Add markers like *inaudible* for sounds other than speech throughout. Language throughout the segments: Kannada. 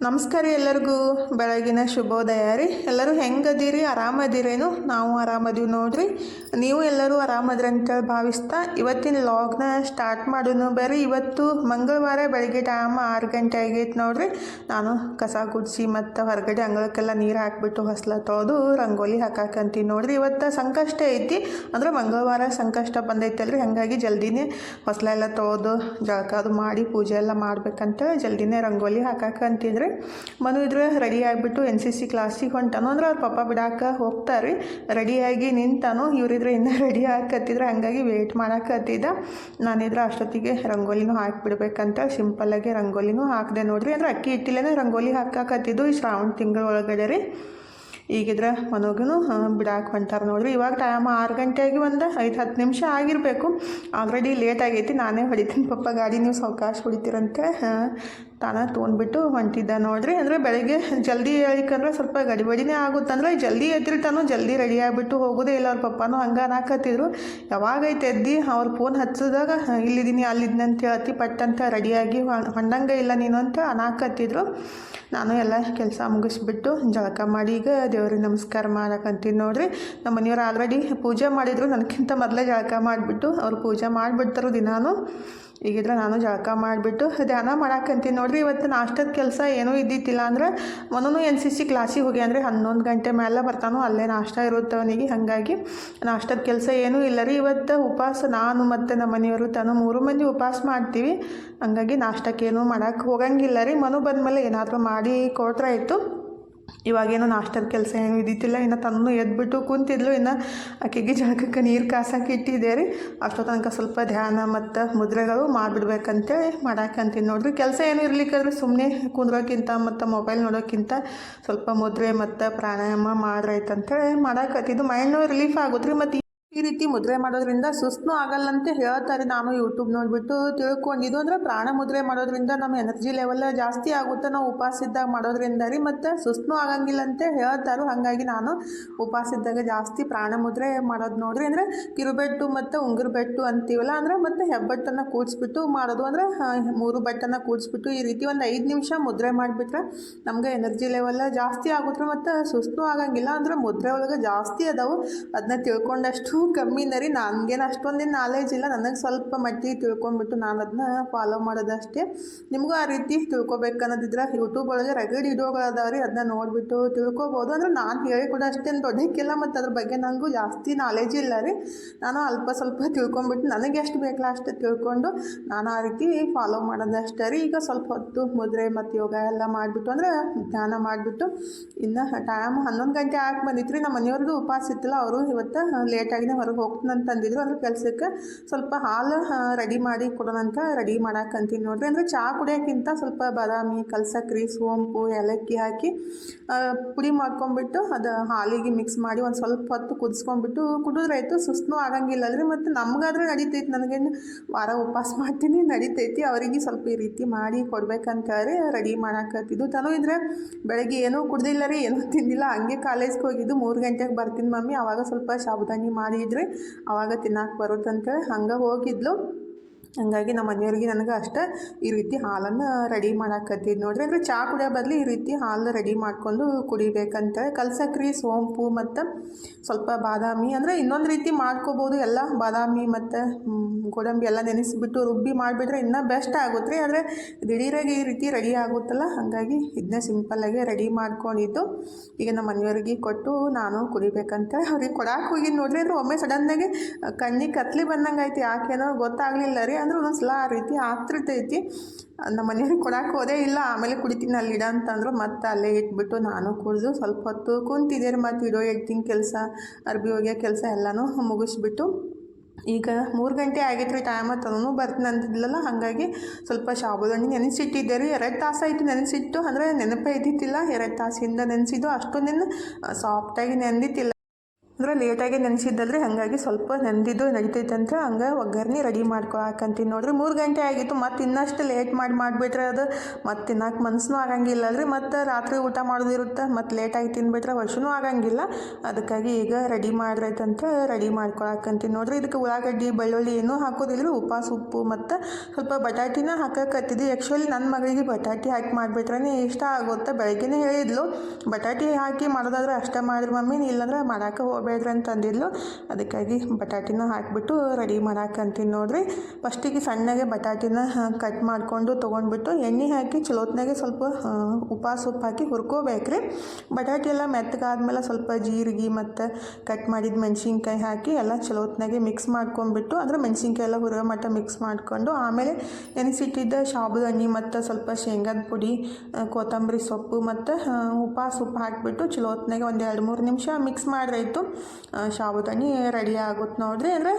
ನಮಸ್ಕಾರ ಎಲ್ಲರಿಗೂ. ಬೆಳಗಿನ ಶುಭೋದಯ ರೀ. ಎಲ್ಲರೂ ಹೆಂಗದೀರಿ? ಆರಾಮದಿರೇನು? ನಾವು ಆರಾಮದೀವಿ ನೋಡ್ರಿ. ನೀವು ಎಲ್ಲರೂ ಆರಾಮದ್ರಿ ಅಂತೇಳಿ ಭಾವಿಸ್ತಾ ಇವತ್ತಿನ ಲಾಗ್ನ ಸ್ಟಾರ್ಟ್ ಮಾಡೋನು ಬೇರೆ ಇವತ್ತು ಮಂಗಳವಾರ ಬೆಳಗ್ಗೆ ಟೈಮ್ ಆರು ಗಂಟೆ ಆಗೈತೆ ನೋಡ್ರಿ. ನಾನು ಕಸ ಗುಡಿಸಿ ಮತ್ತು ಹೊರಗಡೆ ಅಂಗಳಕ್ಕೆಲ್ಲ ನೀರು ಹಾಕ್ಬಿಟ್ಟು ಹೊಸಲ ತೊಳೆದು ರಂಗೋಲಿ ಹಾಕಾಕಂತೀನಿ ನೋಡ್ರಿ. ಇವತ್ತು ಸಂಕಷ್ಟ ಐತಿ. ಅಂದ್ರೆ ಮಂಗಳವಾರ ಸಂಕಷ್ಟ ಬಂದೈತಲ್ರಿ. ಹಾಗಾಗಿ ಜಲ್ದಿನೇ ಹೊಸಲ ಎಲ್ಲ ತೊಳೆದು ಜಳಕ ಅದು ಮಾಡಿ ಪೂಜೆ ಎಲ್ಲ ಮಾಡ್ಬೇಕಂತ ಜಲ್ದಿನೇ ರಂಗೋಲಿ ಹಾಕಾಕಂತಿದ್ರಿ. ಮನು ಇದ್ರೆ ರೆಡಿ ಆಗಿಬಿಟ್ಟು ಎನ್ ಸಿ ಸಿ ಕ್ಲಾಸಿಗೆ ಹೊಂಟಾನು. ಅಂದ್ರೆ ಅವ್ರ ಪಪ್ಪ ಬಿಡಾಕ ಹೋಗ್ತಾರೆ ರೆಡಿಯಾಗಿ ನಿಂತಾನು. ಇವರಿದ್ರೆ ಇನ್ನೂ ರೆಡಿ ಹಾಕತ್ತಿದ್ರೆ ಹಾಗಾಗಿ ವೇಟ್ ಮಾಡಾಕತ್ತಿದ್ದ. ನಾನಿದ್ರೆ ಅಷ್ಟೊತ್ತಿಗೆ ರಂಗೋಲಿನೂ ಹಾಕಿಬಿಡ್ಬೇಕಂತ ಸಿಂಪಲ್ಲಾಗಿ ರಂಗೋಲಿನೂ ಹಾಕಿದೆ ನೋಡ್ರಿ. ಅಂದ್ರೆ ಅಕ್ಕಿ ಇಟ್ಟಿಲ್ಲೇ ರಂಗೋಲಿ ಹಾಕಾಕತ್ತಿದ್ದು ಈ ಶ್ರಾವಣ ತಿಂಗಳ ಒಳಗಡೆ ರೀ. ಈಗಿದ್ರೆ ಮನೋಗೂ ಬಿಡಾಕೆ ಹೊಂಟಾರ ನೋಡ್ರಿ. ಇವಾಗ ಟೈಮ್ ಆರು ಗಂಟೆಗೆ ಒಂದು ಐದು ಹತ್ತು ನಿಮಿಷ ಆಗಿರಬೇಕು. ಆಲ್ರೆಡಿ ಲೇಟ್ ಆಗೈತಿ. ನಾನೇ ಹೊಡಿತೀನಿ ಪಪ್ಪ. ಗಾಡಿ ನೀವು ಸಾವಕಾಶ ಹೊಡಿತೀರಂತೆ. ತಾನ ತೊಗೊಂಡ್ಬಿಟ್ಟು ಹೊಂಟಿದ್ದ ನೋಡ್ರಿ. ಅಂದರೆ ಬೆಳಗ್ಗೆ ಜಲ್ದಿ ಹೇಳಿಕಂದ್ರೆ ಸ್ವಲ್ಪ ಗಡಿಬಡಿನೇ ಆಗುತ್ತಂದ್ರೆ ಜಲ್ದಿ ಎದ್ದಿರ್ತಾನು, ಜಲ್ದಿ ರೆಡಿ ಆಗಿಬಿಟ್ಟು ಹೋಗೋದೇ ಇಲ್ಲ. ಅವ್ರ ಪಪ್ಪಾನು ಹಂಗೆ ಅನ್ನಾಕತ್ತಿದ್ರು ಯಾವಾಗೈತೆ ಎದ್ದು, ಅವ್ರು ಫೋನ್ ಹಚ್ಚಿದಾಗ ಇಲ್ಲಿದ್ದೀನಿ ಅಲ್ಲಿದ್ದೀನಿ ಅಂತ ಹೇಳ್ತಿ ಪಟ್ಟಂತ, ರೆಡಿಯಾಗಿ ಹೊಂಡಂಗೆ ಇಲ್ಲ ನೀನು ಅಂತ ಅನ್ನಾಕತ್ತಿದ್ರು ನಾನು ಎಲ್ಲ ಕೆಲಸ ಮುಗಿಸ್ಬಿಟ್ಟು ಜಳಕ ಮಾಡಿ ಈಗ ದೇವ್ರಿಗೆ ನಮಸ್ಕಾರ ಮಾಡಕ್ಕಂತೀನಿ ನೋಡ್ರಿ. ನಮ್ಮ ಮನೆಯವ್ರು ಆಲ್ರೆಡಿ ಪೂಜೆ ಮಾಡಿದರು. ನನಗಿಂತ ಮೊದಲೇ ಜಳಕ ಮಾಡಿಬಿಟ್ಟು ಅವ್ರು ಪೂಜೆ ಮಾಡಿಬಿಡ್ತಾರೋ ದಿನಾನು. ಈಗಿದ್ರೆ ನಾನು ಜಳಕ ಮಾಡಿಬಿಟ್ಟು ಧ್ಯಾನ ಮಾಡಾಕಂತೀನಿ. ನೋಡ್ರಿ, ಇವತ್ತು ನಾಷ್ಟದ ಕೆಲಸ ಏನೂ ಇದ್ದಿತ್ತಿಲ್ಲ ಅಂದ್ರೆ ಮೊನ್ನೂ ಎನ್ ಸಿ ಸಿ ಕ್ಲಾಸಿಗೆ ಹೋಗಿ ಅಂದರೆ ಹನ್ನೊಂದು ಗಂಟೆ ಮೇಲೆ ಬರ್ತಾನೋ, ಅಲ್ಲೇ ನಾಷ್ಟ ಇರುತ್ತೆ ಅವನಿಗೆ. ಹಾಗಾಗಿ ನಾಷ್ಟದ ಕೆಲಸ ಏನೂ ಇಲ್ಲ ರೀ. ಇವತ್ತು ಉಪವಾಸ ನಾನು ಮತ್ತು ನಮ್ಮ ಮನೆಯವರು ತಾನು ಮೂರು ಮಂದಿ ಉಪವಾಸ ಮಾಡ್ತೀವಿ. ಹಂಗಾಗಿ ನಾಷ್ಟಕ್ಕೇನು ಮಾಡೋಕ್ಕೆ ಹೋಗಂಗಿಲ್ಲ ರೀ. ಮನು ಬಂದಮೇಲೆ ಏನಾದರೂ ಮಾಡಿ ಕೊಡ್ತಾ ಆಯಿತು ಇವಾಗೇನು ನಾಷ್ಟದ ಕೆಲಸ ಏನು ಇದ್ದಿತ್ತಿಲ್ಲ ಇನ್ನು ತಂದು ಎದ್ಬಿಟ್ಟು ಕುಂತಿದ್ಲು, ಇನ್ನು ಆಕೆಗೆ ಜಳಕಕ್ಕೆ ನೀರು ಕಾಸಕ್ಕೆ ಇಟ್ಟಿದ್ದೆ ರೀ. ಅಷ್ಟೋ ತನಕ ಸ್ವಲ್ಪ ಧ್ಯಾನ ಮತ್ತು ಮುದ್ರೆಗಳು ಮಾಡಿಬಿಡ್ಬೇಕಂತೇಳಿ ಮಾಡಾಕಂತೀನಿ ನೋಡ್ರಿ. ಕೆಲಸ ಏನು ಇರ್ಲಿಕ್ಕಾದ್ರೆ ಸುಮ್ಮನೆ ಕುಂದ್ರೋಕ್ಕಿಂತ ಮತ್ತು ಮೊಬೈಲ್ ನೋಡೋಕ್ಕಿಂತ ಸ್ವಲ್ಪ ಮುದ್ರೆ ಮತ್ತು ಪ್ರಾಣಾಯಾಮ ಮಾಡ್ರೈತಂತೇಳಿ ಮಾಡಾಕತ್ತಿದ್ದು ಮೈಂಡ್ನೂ ರಿಲೀಫ್ ಆಗುತ್ತೆ ರೀ ಮತ್ತು ಈ ರೀತಿ ಮುದ್ರೆ ಮಾಡೋದ್ರಿಂದ ಸುಸ್ತು ಆಗಲ್ಲ ಅಂತ ಹೇಳ್ತಾರೆ ನಾನು ಯೂಟ್ಯೂಬ್ ನೋಡಿಬಿಟ್ಟು ತಿಳ್ಕೊಂಡಿದ್ದು. ಅಂದ್ರೆ ಪ್ರಾಣ ಮುದ್ರೆ ಮಾಡೋದ್ರಿಂದ ನಮ್ಮ ಎನರ್ಜಿ ಲೆವೆಲ್ ಜಾಸ್ತಿ ಆಗುತ್ತೆ. ನಾವು ಉಪವಾಸ ಇದ್ದಾಗ ಮಾಡೋದ್ರಿಂದ ರೀ, ಮತ್ತು ಸುಸ್ತು ಆಗಂಗಿಲ್ಲ ಅಂತ ಹೇಳ್ತಾರೆ ಹಾಗಾಗಿ ನಾನು ಉಪವಾಸ ಇದ್ದಾಗ ಜಾಸ್ತಿ ಪ್ರಾಣ ಮುದ್ರೆ ಮಾಡೋದು ನೋಡ್ರಿ. ಅಂದರೆ ಕಿರುಬೆಟ್ಟು ಮತ್ತು ಉಂಗುರು ಬೆಟ್ಟು ಅಂತೀವಲ್ಲ, ಅಂದ್ರೆ ಮತ್ತು ಹೆಬ್ಬಟ್ಟನ್ನು ಕೂಡಿಸ್ಬಿಟ್ಟು ಮಾಡೋದು. ಅಂದ್ರೆ ಮೂರು ಬೆಟ್ಟನ್ನು ಕೂಡಿಸ್ಬಿಟ್ಟು ಈ ರೀತಿ ಒಂದು ಐದು ನಿಮಿಷ ಮುದ್ರೆ ಮಾಡಿಬಿಟ್ರೆ ನಮ್ಗೆ ಎನರ್ಜಿ ಲೆವೆಲ್ ಜಾಸ್ತಿ ಆಗುತ್ತೆ. ಮತ್ತು ಸುಸ್ತು ಆಗಂಗಿಲ್ಲ, ಅಂದ್ರೆ ಮುದ್ರೆ ಒಳಗೆ ಜಾಸ್ತಿ ಅದಾವು. ಅದನ್ನ ತಿಳ್ಕೊಂಡಷ್ಟು ಕಮ್ಮಿನ ರೀ ನನಗೇನು ಅಷ್ಟೊಂದೇನು ನಾಲೆಜ್ ಇಲ್ಲ. ನನಗೆ ಸ್ವಲ್ಪ ಮಟ್ಟಿಗೆ ತಿಳ್ಕೊಂಡ್ಬಿಟ್ಟು ನಾನು ಅದನ್ನ ಫಾಲೋ ಮಾಡೋದಷ್ಟೇ. ನಿಮಗೂ ಆ ರೀತಿ ತಿಳ್ಕೊಬೇಕು ಅನ್ನೋದಿದ್ರೆ ಯೂಟ್ಯೂಬ್ ಒಳಗೆ ರಗಡ್ ರೀ ಅದನ್ನ ನೋಡಿಬಿಟ್ಟು ತಿಳ್ಕೊಬೋದು. ಅಂದ್ರೆ ನಾನು ಹೇಳಿ ಕೂಡ ಅಷ್ಟೇನು ದೊಡ್ಡಕ್ಕಿಲ್ಲ, ಮತ್ತು ಅದ್ರ ಬಗ್ಗೆ ನನಗೂ ಜಾಸ್ತಿ ನಾಲೆಜ್ ಇಲ್ಲ ರೀ. ನಾನು ಅಲ್ಪ ಸ್ವಲ್ಪ ತಿಳ್ಕೊಂಬಿಟ್ಟು ನನಗೆ ಎಷ್ಟು ಬೇಕಲ್ಲ ಅಷ್ಟು ತಿಳ್ಕೊಂಡು ನಾನು ಆ ರೀತಿ ಫಾಲೋ ಮಾಡೋದಷ್ಟೇ ರೀ. ಈಗ ಸ್ವಲ್ಪ ಹೊತ್ತು ಮುದ್ರೆ, ಮತ್ತು ಯೋಗ ಎಲ್ಲ ಮಾಡಿಬಿಟ್ಟು, ಅಂದ್ರೆ ಧ್ಯಾನ ಮಾಡಿಬಿಟ್ಟು, ಇನ್ನು ಟೈಮ್ ಹನ್ನೊಂದು ಗಂಟೆ ಆಗಿ ಬಂದಿತ್ತು ರೀ ನಮ್ಮ ಮನೆಯವ್ರದ್ದು ಉಪವಾಸ ಇತ್ತಲ್ಲ, ಅವರು ಇವತ್ತು ಹೊರಗೆ ಹೋಗ್ತಾನಂತ ಅಂದಿದ್ರು ಅದ್ರ ಕೆಲಸಕ್ಕೆ ಸ್ವಲ್ಪ ಹಾಲು ರೆಡಿ ಮಾಡಿ ಕೊಡೋಣಂತ ರೆಡಿ ಮಾಡಾಕಂತೀನಿ ನೋಡ್ರಿ. ಅಂದರೆ ಚಹಾ ಕುಡಿಯೋಕ್ಕಿಂತ ಸ್ವಲ್ಪ ಬಾದಾಮಿ, ಕಲ್ಸಕ್ರಿ, ಸೋಂಪು, ಏಲಕ್ಕಿ ಹಾಕಿ ಪುಡಿ ಮಾಡ್ಕೊಂಡ್ಬಿಟ್ಟು ಅದು ಹಾಲಿಗೆ ಮಿಕ್ಸ್ ಮಾಡಿ ಒಂದು ಸ್ವಲ್ಪ ಹೊತ್ತು ಕುದಿಸ್ಕೊಂಡ್ಬಿಟ್ಟು ಕುಡಿದ್ರಾಯ್ತು ಸುಸ್ತು ಆಗಂಗಿಲ್ಲ ಅಲ್ರಿ ಮತ್ತು ನಮಗಾದ್ರೆ ನಡೀತೈತಿ ನನಗೇನು, ವಾರ ಉಪವಾಸ ಮಾಡ್ತೀನಿ, ನಡೀತೈತಿ. ಅವರಿಗೆ ಸ್ವಲ್ಪ ಈ ರೀತಿ ಮಾಡಿ ಕೊಡ್ಬೇಕಂತಾರೆ ರೆಡಿ ಮಾಡಾಕತ್ತಿದ್ದು. ತಾನು ಇದ್ರೆ ಬೆಳಗ್ಗೆ ಏನೂ ಕುಡ್ದಿಲ್ಲ ರೀ ಏನೂ ತಿಂದಿಲ್ಲ, ಹಂಗೆ ಕಾಲೇಜ್ಗೆ ಹೋಗಿದ್ದು, ಮೂರು ಗಂಟೆಗೆ ಬರ್ತೀನಿ ಮಮ್ಮಿ. ಆವಾಗ ಸ್ವಲ್ಪ ಸಾಬುದಾನಿ ಮಾಡಿದ್ರಿ ಅವಾಗ ತಿನ್ನಕ್ಕೆ ಬರುತ್ತಂತೇಳಿ ಹಂಗೆ ಹೋಗಿದ್ಲು. ಹಂಗಾಗಿ ನಮ್ಮ ಮನೆಯವ್ರಿಗೆ ನನಗೆ ಅಷ್ಟೇ ಈ ರೀತಿ ಹಾಲನ್ನು ರೆಡಿ ಮಾಡಾಕತ್ತಿದ್ದು ನೋಡ್ರಿ, ಅಂದರೆ ಚಹಾ ಕುಡಿಯೋ ಬದಲು ಈ ರೀತಿ ಹಾಲು ರೆಡಿ ಮಾಡ್ಕೊಂಡು ಕುಡಿಬೇಕಂತ ಕಲ್ಸಕ್ರಿ, ಸೋಂಪು ಮತ್ತು ಸ್ವಲ್ಪ ಬಾದಾಮಿ, ಅಂದರೆ ಇನ್ನೊಂದು ರೀತಿ ಮಾಡ್ಕೋಬೋದು ಎಲ್ಲ ಬಾದಾಮಿ ಮತ್ತು ಗೋಡಂಬಿ ಎಲ್ಲ ನೆನೆಸಿಬಿಟ್ಟು ರುಬ್ಬಿ ಮಾಡಿಬಿಟ್ರೆ ಇನ್ನೂ ಬೆಸ್ಟ್ ಆಗುತ್ತೆ ರೀ. ಆದರೆ ದಿಢೀರಾಗಿ ಈ ರೀತಿ ರೆಡಿ ಆಗುತ್ತಲ್ಲ, ಹಾಗಾಗಿ ಇದನ್ನೇ ಸಿಂಪಲ್ಲಾಗಿ ರೆಡಿ ಮಾಡ್ಕೊಂಡಿದ್ದು ಈಗ ನಮ್ಮ ಮನೆಯವ್ರಿಗೆ ಕೊಟ್ಟು ನಾನು ಕುಡಿಬೇಕಂತ ಅವ್ರಿಗೆ ಕೊಡಕ್ಕೆ ಹೋಗಿ ನೋಡ್ರಿ. ಅಂದರೆ ಒಮ್ಮೆ ಸಡನ್ನಾಗಿ ಕಣ್ಣಿಗೆ ಕತ್ಲಿ ಬಂದಂಗೆ ಆಯ್ತು ಏನೋ ಗೊತ್ತಾಗಲಿಲ್ಲ ರೀ. ಅಂದ್ರೆ ಒಂದೊಂದ್ಸಲ ಆ ರೀತಿ ಆಗ್ತಿರ್ತೈತಿ ನಮ್ಮ ಮನೆಯವ್ರಿಗೆ ಕೊಡಕ್ಕೆ ಹೋದೇ ಇಲ್ಲ. ಆಮೇಲೆ ಕುಡಿತೀನಿ ಅಲ್ಲಿ ಇಡ ಅಂತಂದ್ರು ಮತ್ತೆ ಅಲ್ಲೇ ಇಟ್ಬಿಟ್ಟು ನಾನು ಕುಡಿದು ಸ್ವಲ್ಪ ಹೊತ್ತು ಕುಂತಿದ್ದೆ ರೀ ಮತ್ತು ಇಡೋ ಎಡಿಟಿಂಗ್ ಕೆಲಸ, ಅರ್ಬಿ ಒಗೆಯೋ ಕೆಲಸ ಎಲ್ಲನೂ ಮುಗಿಸ್ಬಿಟ್ಟು ಈಗ ಮೂರು ಗಂಟೆ ಆಗಿದ್ರು ಟೈಮ್ ತನೂ ಬರ್ತೀನಿ ಅಂತಿದ್ಲಲ್ಲ ಹಾಗಾಗಿ ಸ್ವಲ್ಪ ಶಾಬುದಣ್ಣಿ ನೆನೆಸಿಟ್ಟಿದ್ದೆ ರೀ. ಎರಡು ತಾಸು ಆಯಿತು ನೆನೆಸಿಟ್ಟು, ಅಂದರೆ ನೆನಪೇ ಇದ್ದಿತ್ತಿಲ್ಲ ಎರಡು ತಾಸಿಂದ ನೆನೆಸಿದ್ದು ಅಷ್ಟೊಂದೇನು ಸಾಫ್ಟಾಗಿ ನೆಂದಿತ್ತಿಲ್ಲ ಅಂದರೆ ಲೇಟಾಗಿ ನೆನೆಸಿದ್ದಲ್ರಿ, ಹಾಗಾಗಿ ಸ್ವಲ್ಪ ನೆಂದಿದ್ದು ನಡೀತೈತೆ ಅಂತ ಹಂಗೆ ಒಗ್ಗರಣೆ ರೆಡಿ ಮಾಡ್ಕೊಳಕಂತೀನಿ ನೋಡ್ರಿ. ಮೂರು ಗಂಟೆ ಆಗಿತ್ತು, ಮತ್ತು ಇನ್ನಷ್ಟು ಲೇಟ್ ಮಾಡಿ ಮಾಡಿಬಿಟ್ರೆ ಅದು ಮತ್ತು ತಿನ್ನಕ್ಕೆ ಮನಸ್ಸೂ ಆಗಂಗಿಲ್ಲ ಅಲ್ರಿ ಮತ್ತು ರಾತ್ರಿ ಊಟ ಮಾಡೋದಿರುತ್ತೆ, ಮತ್ತು ಲೇಟಾಗಿ ತಿನ್ಬಿಟ್ರೆ ವರ್ಷನೂ ಆಗಂಗಿಲ್ಲ. ಅದಕ್ಕಾಗಿ ಈಗ ರೆಡಿ ಮಾಡ್ರೈತಂತ ರೆಡಿ ಮಾಡ್ಕೊಳಕಂತೀನಿ ನೋಡ್ರಿ. ಇದಕ್ಕೆ ಉಳ್ಳಾಗಡ್ಡಿ, ಬೆಳ್ಳುಳ್ಳಿ ಏನೂ ಹಾಕೋದಿಲ್ಲ ಉಪ್ಪ ಉಪ್ಪು ಮತ್ತು ಸ್ವಲ್ಪ ಬಟಾಟಿನ ಹಾಕಕತ್ತಿದ್ದೆ ಆ್ಯಕ್ಚುಲಿ ನನ್ನ ಮಗಳಿಗೆ ಬಟಾಟಿ ಹಾಕಿ ಮಾಡಿಬಿಟ್ರೆ ಇಷ್ಟ ಆಗುತ್ತೆ ಬೆಳಗ್ಗೆನೇ ಹೇಳಿದ್ಲು. ಬಟಾಟಿ ಹಾಕಿ ಮಾಡೋದಾದ್ರೆ ಅಷ್ಟೇ ಮಾಡಿದ್ರು ಮಮ್ಮಿ, ಇಲ್ಲಾಂದ್ರೆ ಮಾಡಕ್ಕೆ ಹೋಗ್ಬೇಡ್ರಿ ಅಂತ ಅಂದಿದ್ಲು. ಅದಕ್ಕಾಗಿ ಬಟಾಟಿನ ಹಾಕಿಬಿಟ್ಟು ರೆಡಿ ಮಾಡಾಕಂತೀನಿ ನೋಡ್ರಿ. ಫಸ್ಟಿಗೆ ಸಣ್ಣಗೆ ಬಟಾಟಿನ ಕಟ್ ಮಾಡಿಕೊಂಡು ತೊಗೊಂಡ್ಬಿಟ್ಟು ಎಣ್ಣೆ ಹಾಕಿ ಚಲೋತ್ನಾಗೆ ಸ್ವಲ್ಪ ಉಪ್ಪ ಸೊಪ್ಪು ಹಾಕಿ ಹುರ್ಕೋಬೇಕ್ರಿ. ಬಟಾಟಿ ಎಲ್ಲ ಮೆತ್ತಗಾದ್ಮೇಲೆ ಸ್ವಲ್ಪ ಜೀರಿಗೆ ಮತ್ತು ಕಟ್ ಮಾಡಿದ ಮೆಣಸಿನ್ಕಾಯಿ ಹಾಕಿ ಎಲ್ಲ ಚಲೋತ್ನಾಗೆ ಮಿಕ್ಸ್ ಮಾಡ್ಕೊಂಡ್ಬಿಟ್ಟು ಅಂದರೆ ಮೆಣಸಿನ್ಕಾಯಿ ಎಲ್ಲ ಹುರಿಯೋ ಮಟ್ಟ ಮಿಕ್ಸ್ ಮಾಡಿಕೊಂಡು ಆಮೇಲೆ ನೆನೆಸಿಟ್ಟಿದ್ದ ಸಾಬುದಾನಿ ಮತ್ತು ಸ್ವಲ್ಪ ಶೇಂಗಾದ ಪುಡಿ ಕೊತ್ತಂಬರಿ ಸೊಪ್ಪು ಮತ್ತು ಉಪಾ ಸೊಪ್ಪು ಹಾಕಿಬಿಟ್ಟು ಚಲೋತ್ನಾಗೆ ಒಂದು ಎರಡು ಮೂರು ನಿಮಿಷ ಮಿಕ್ಸ್ ಮಾಡ್ರಾಯ್ತು. ಸಾಬುದಾನಿ ರೆಡಿ ಆಗುತ್ತೆ ನೋಡ್ರಿ. ಅಂದರೆ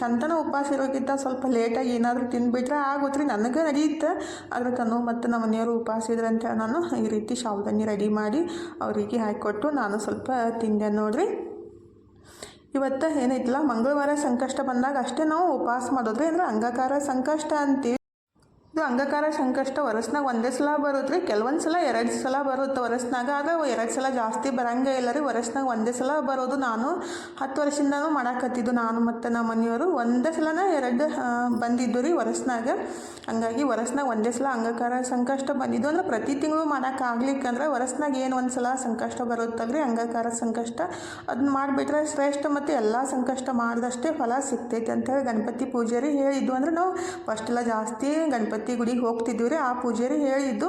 ಚಂದನ ಉಪವಾಸ ಇರೋಕ್ಕಿಂತ ಸ್ವಲ್ಪ ಲೇಟಾಗಿ ಏನಾದರೂ ತಿಂದುಬಿಟ್ರೆ ಆಗುತ್ತೆ ನನಗೆ ನಡೆಯುತ್ತೆ ಆದರೆ ತನು ಮತ್ತು ನಮ್ಮ ಮನೆಯವರು ಉಪವಾಸ ಇದ್ರಂತ ನಾನು ಈ ರೀತಿ ಸಾಬುದಾನಿ ರೆಡಿ ಮಾಡಿ ಅವರಿಗೆ ಹಾಕಿಕೊಟ್ಟು ನಾನು ಸ್ವಲ್ಪ ತಿಂದೆ ನೋಡ್ರಿ. ಇವತ್ತು ಏನೈತಿಲ್ಲ ಮಂಗಳವಾರ ಸಂಕಷ್ಟ ಬಂದಾಗ ಅಷ್ಟೇ ನಾವು ಉಪವಾಸ ಮಾಡೋದ್ರಿ. ಅಂದ್ರೆ ಅಂಗಕಾರ ಸಂಕಷ್ಟ ಅಂತೀವಿ. ಇದು ಅಂಗಕಾರ ಸಂಕಷ್ಟ ವರ್ಷನಾಗ ಒಂದೇ ಸಲ ಬರುತ್ತೆ ರೀ ಕೆಲವೊಂದು ಸಲ ಎರಡು ಸಲ ಬರುತ್ತೆ. ವರ್ಷನಾಗ ಆಗ ಎರಡು ಸಲ ಜಾಸ್ತಿ ಬರಂಗೇ ಇಲ್ಲ ರೀ. ವರ್ಷನಾಗ ಒಂದೇ ಸಲ ಬರೋದು ನಾನು. ಹತ್ತು ವರ್ಷದಿಂದನೂ ಮಾಡಾಕತ್ತಿದ್ದು ನಾನು ಮತ್ತು ನಮ್ಮ ಮನೆಯವರು. ಒಂದೇ ಸಲನ ಎರಡು ಬಂದಿದ್ದು ರೀ ವರ್ಷನಾಗ ಹಂಗಾಗಿ ವರ್ಷನಾಗ ಒಂದೇ ಸಲ ಅಂಗಕಾರ ಸಂಕಷ್ಟ ಬಂದಿದ್ದು ಅಂದ್ರೆ ಪ್ರತಿ ತಿಂಗಳು ಮಾಡೋಕ್ಕಾಗ್ಲಿಕ್ಕಂದ್ರೆ ವರ್ಷನಾಗ ಏನು ಒಂದು ಸಲ ಸಂಕಷ್ಟ ಬರುತ್ತಲ್ರಿ? ಅಂಗಕಾರ ಸಂಕಷ್ಟ. ಅದನ್ನ ಮಾಡಿಬಿಟ್ರೆ ಶ್ರೇಷ್ಠ ಮತ್ತು ಎಲ್ಲ ಸಂಕಷ್ಟ ಮಾಡಿದಷ್ಟೇ ಫಲ ಸಿಗ್ತೈತೆ ಅಂತೇಳಿ ಗಣಪತಿ ಪೂಜಾರಿ ಹೇಳಿದ್ದು ಅಂದ್ರೆ ನಾವು ಫಸ್ಟೆಲ್ಲ ಜಾಸ್ತಿ ಗಣಪತಿ ಗುಡಿಗೆ ಹೋಗ್ತಿದ್ವಿ ರೀ, ಆ ಪೂಜಾರಿ ಹೇಳಿದ್ದು.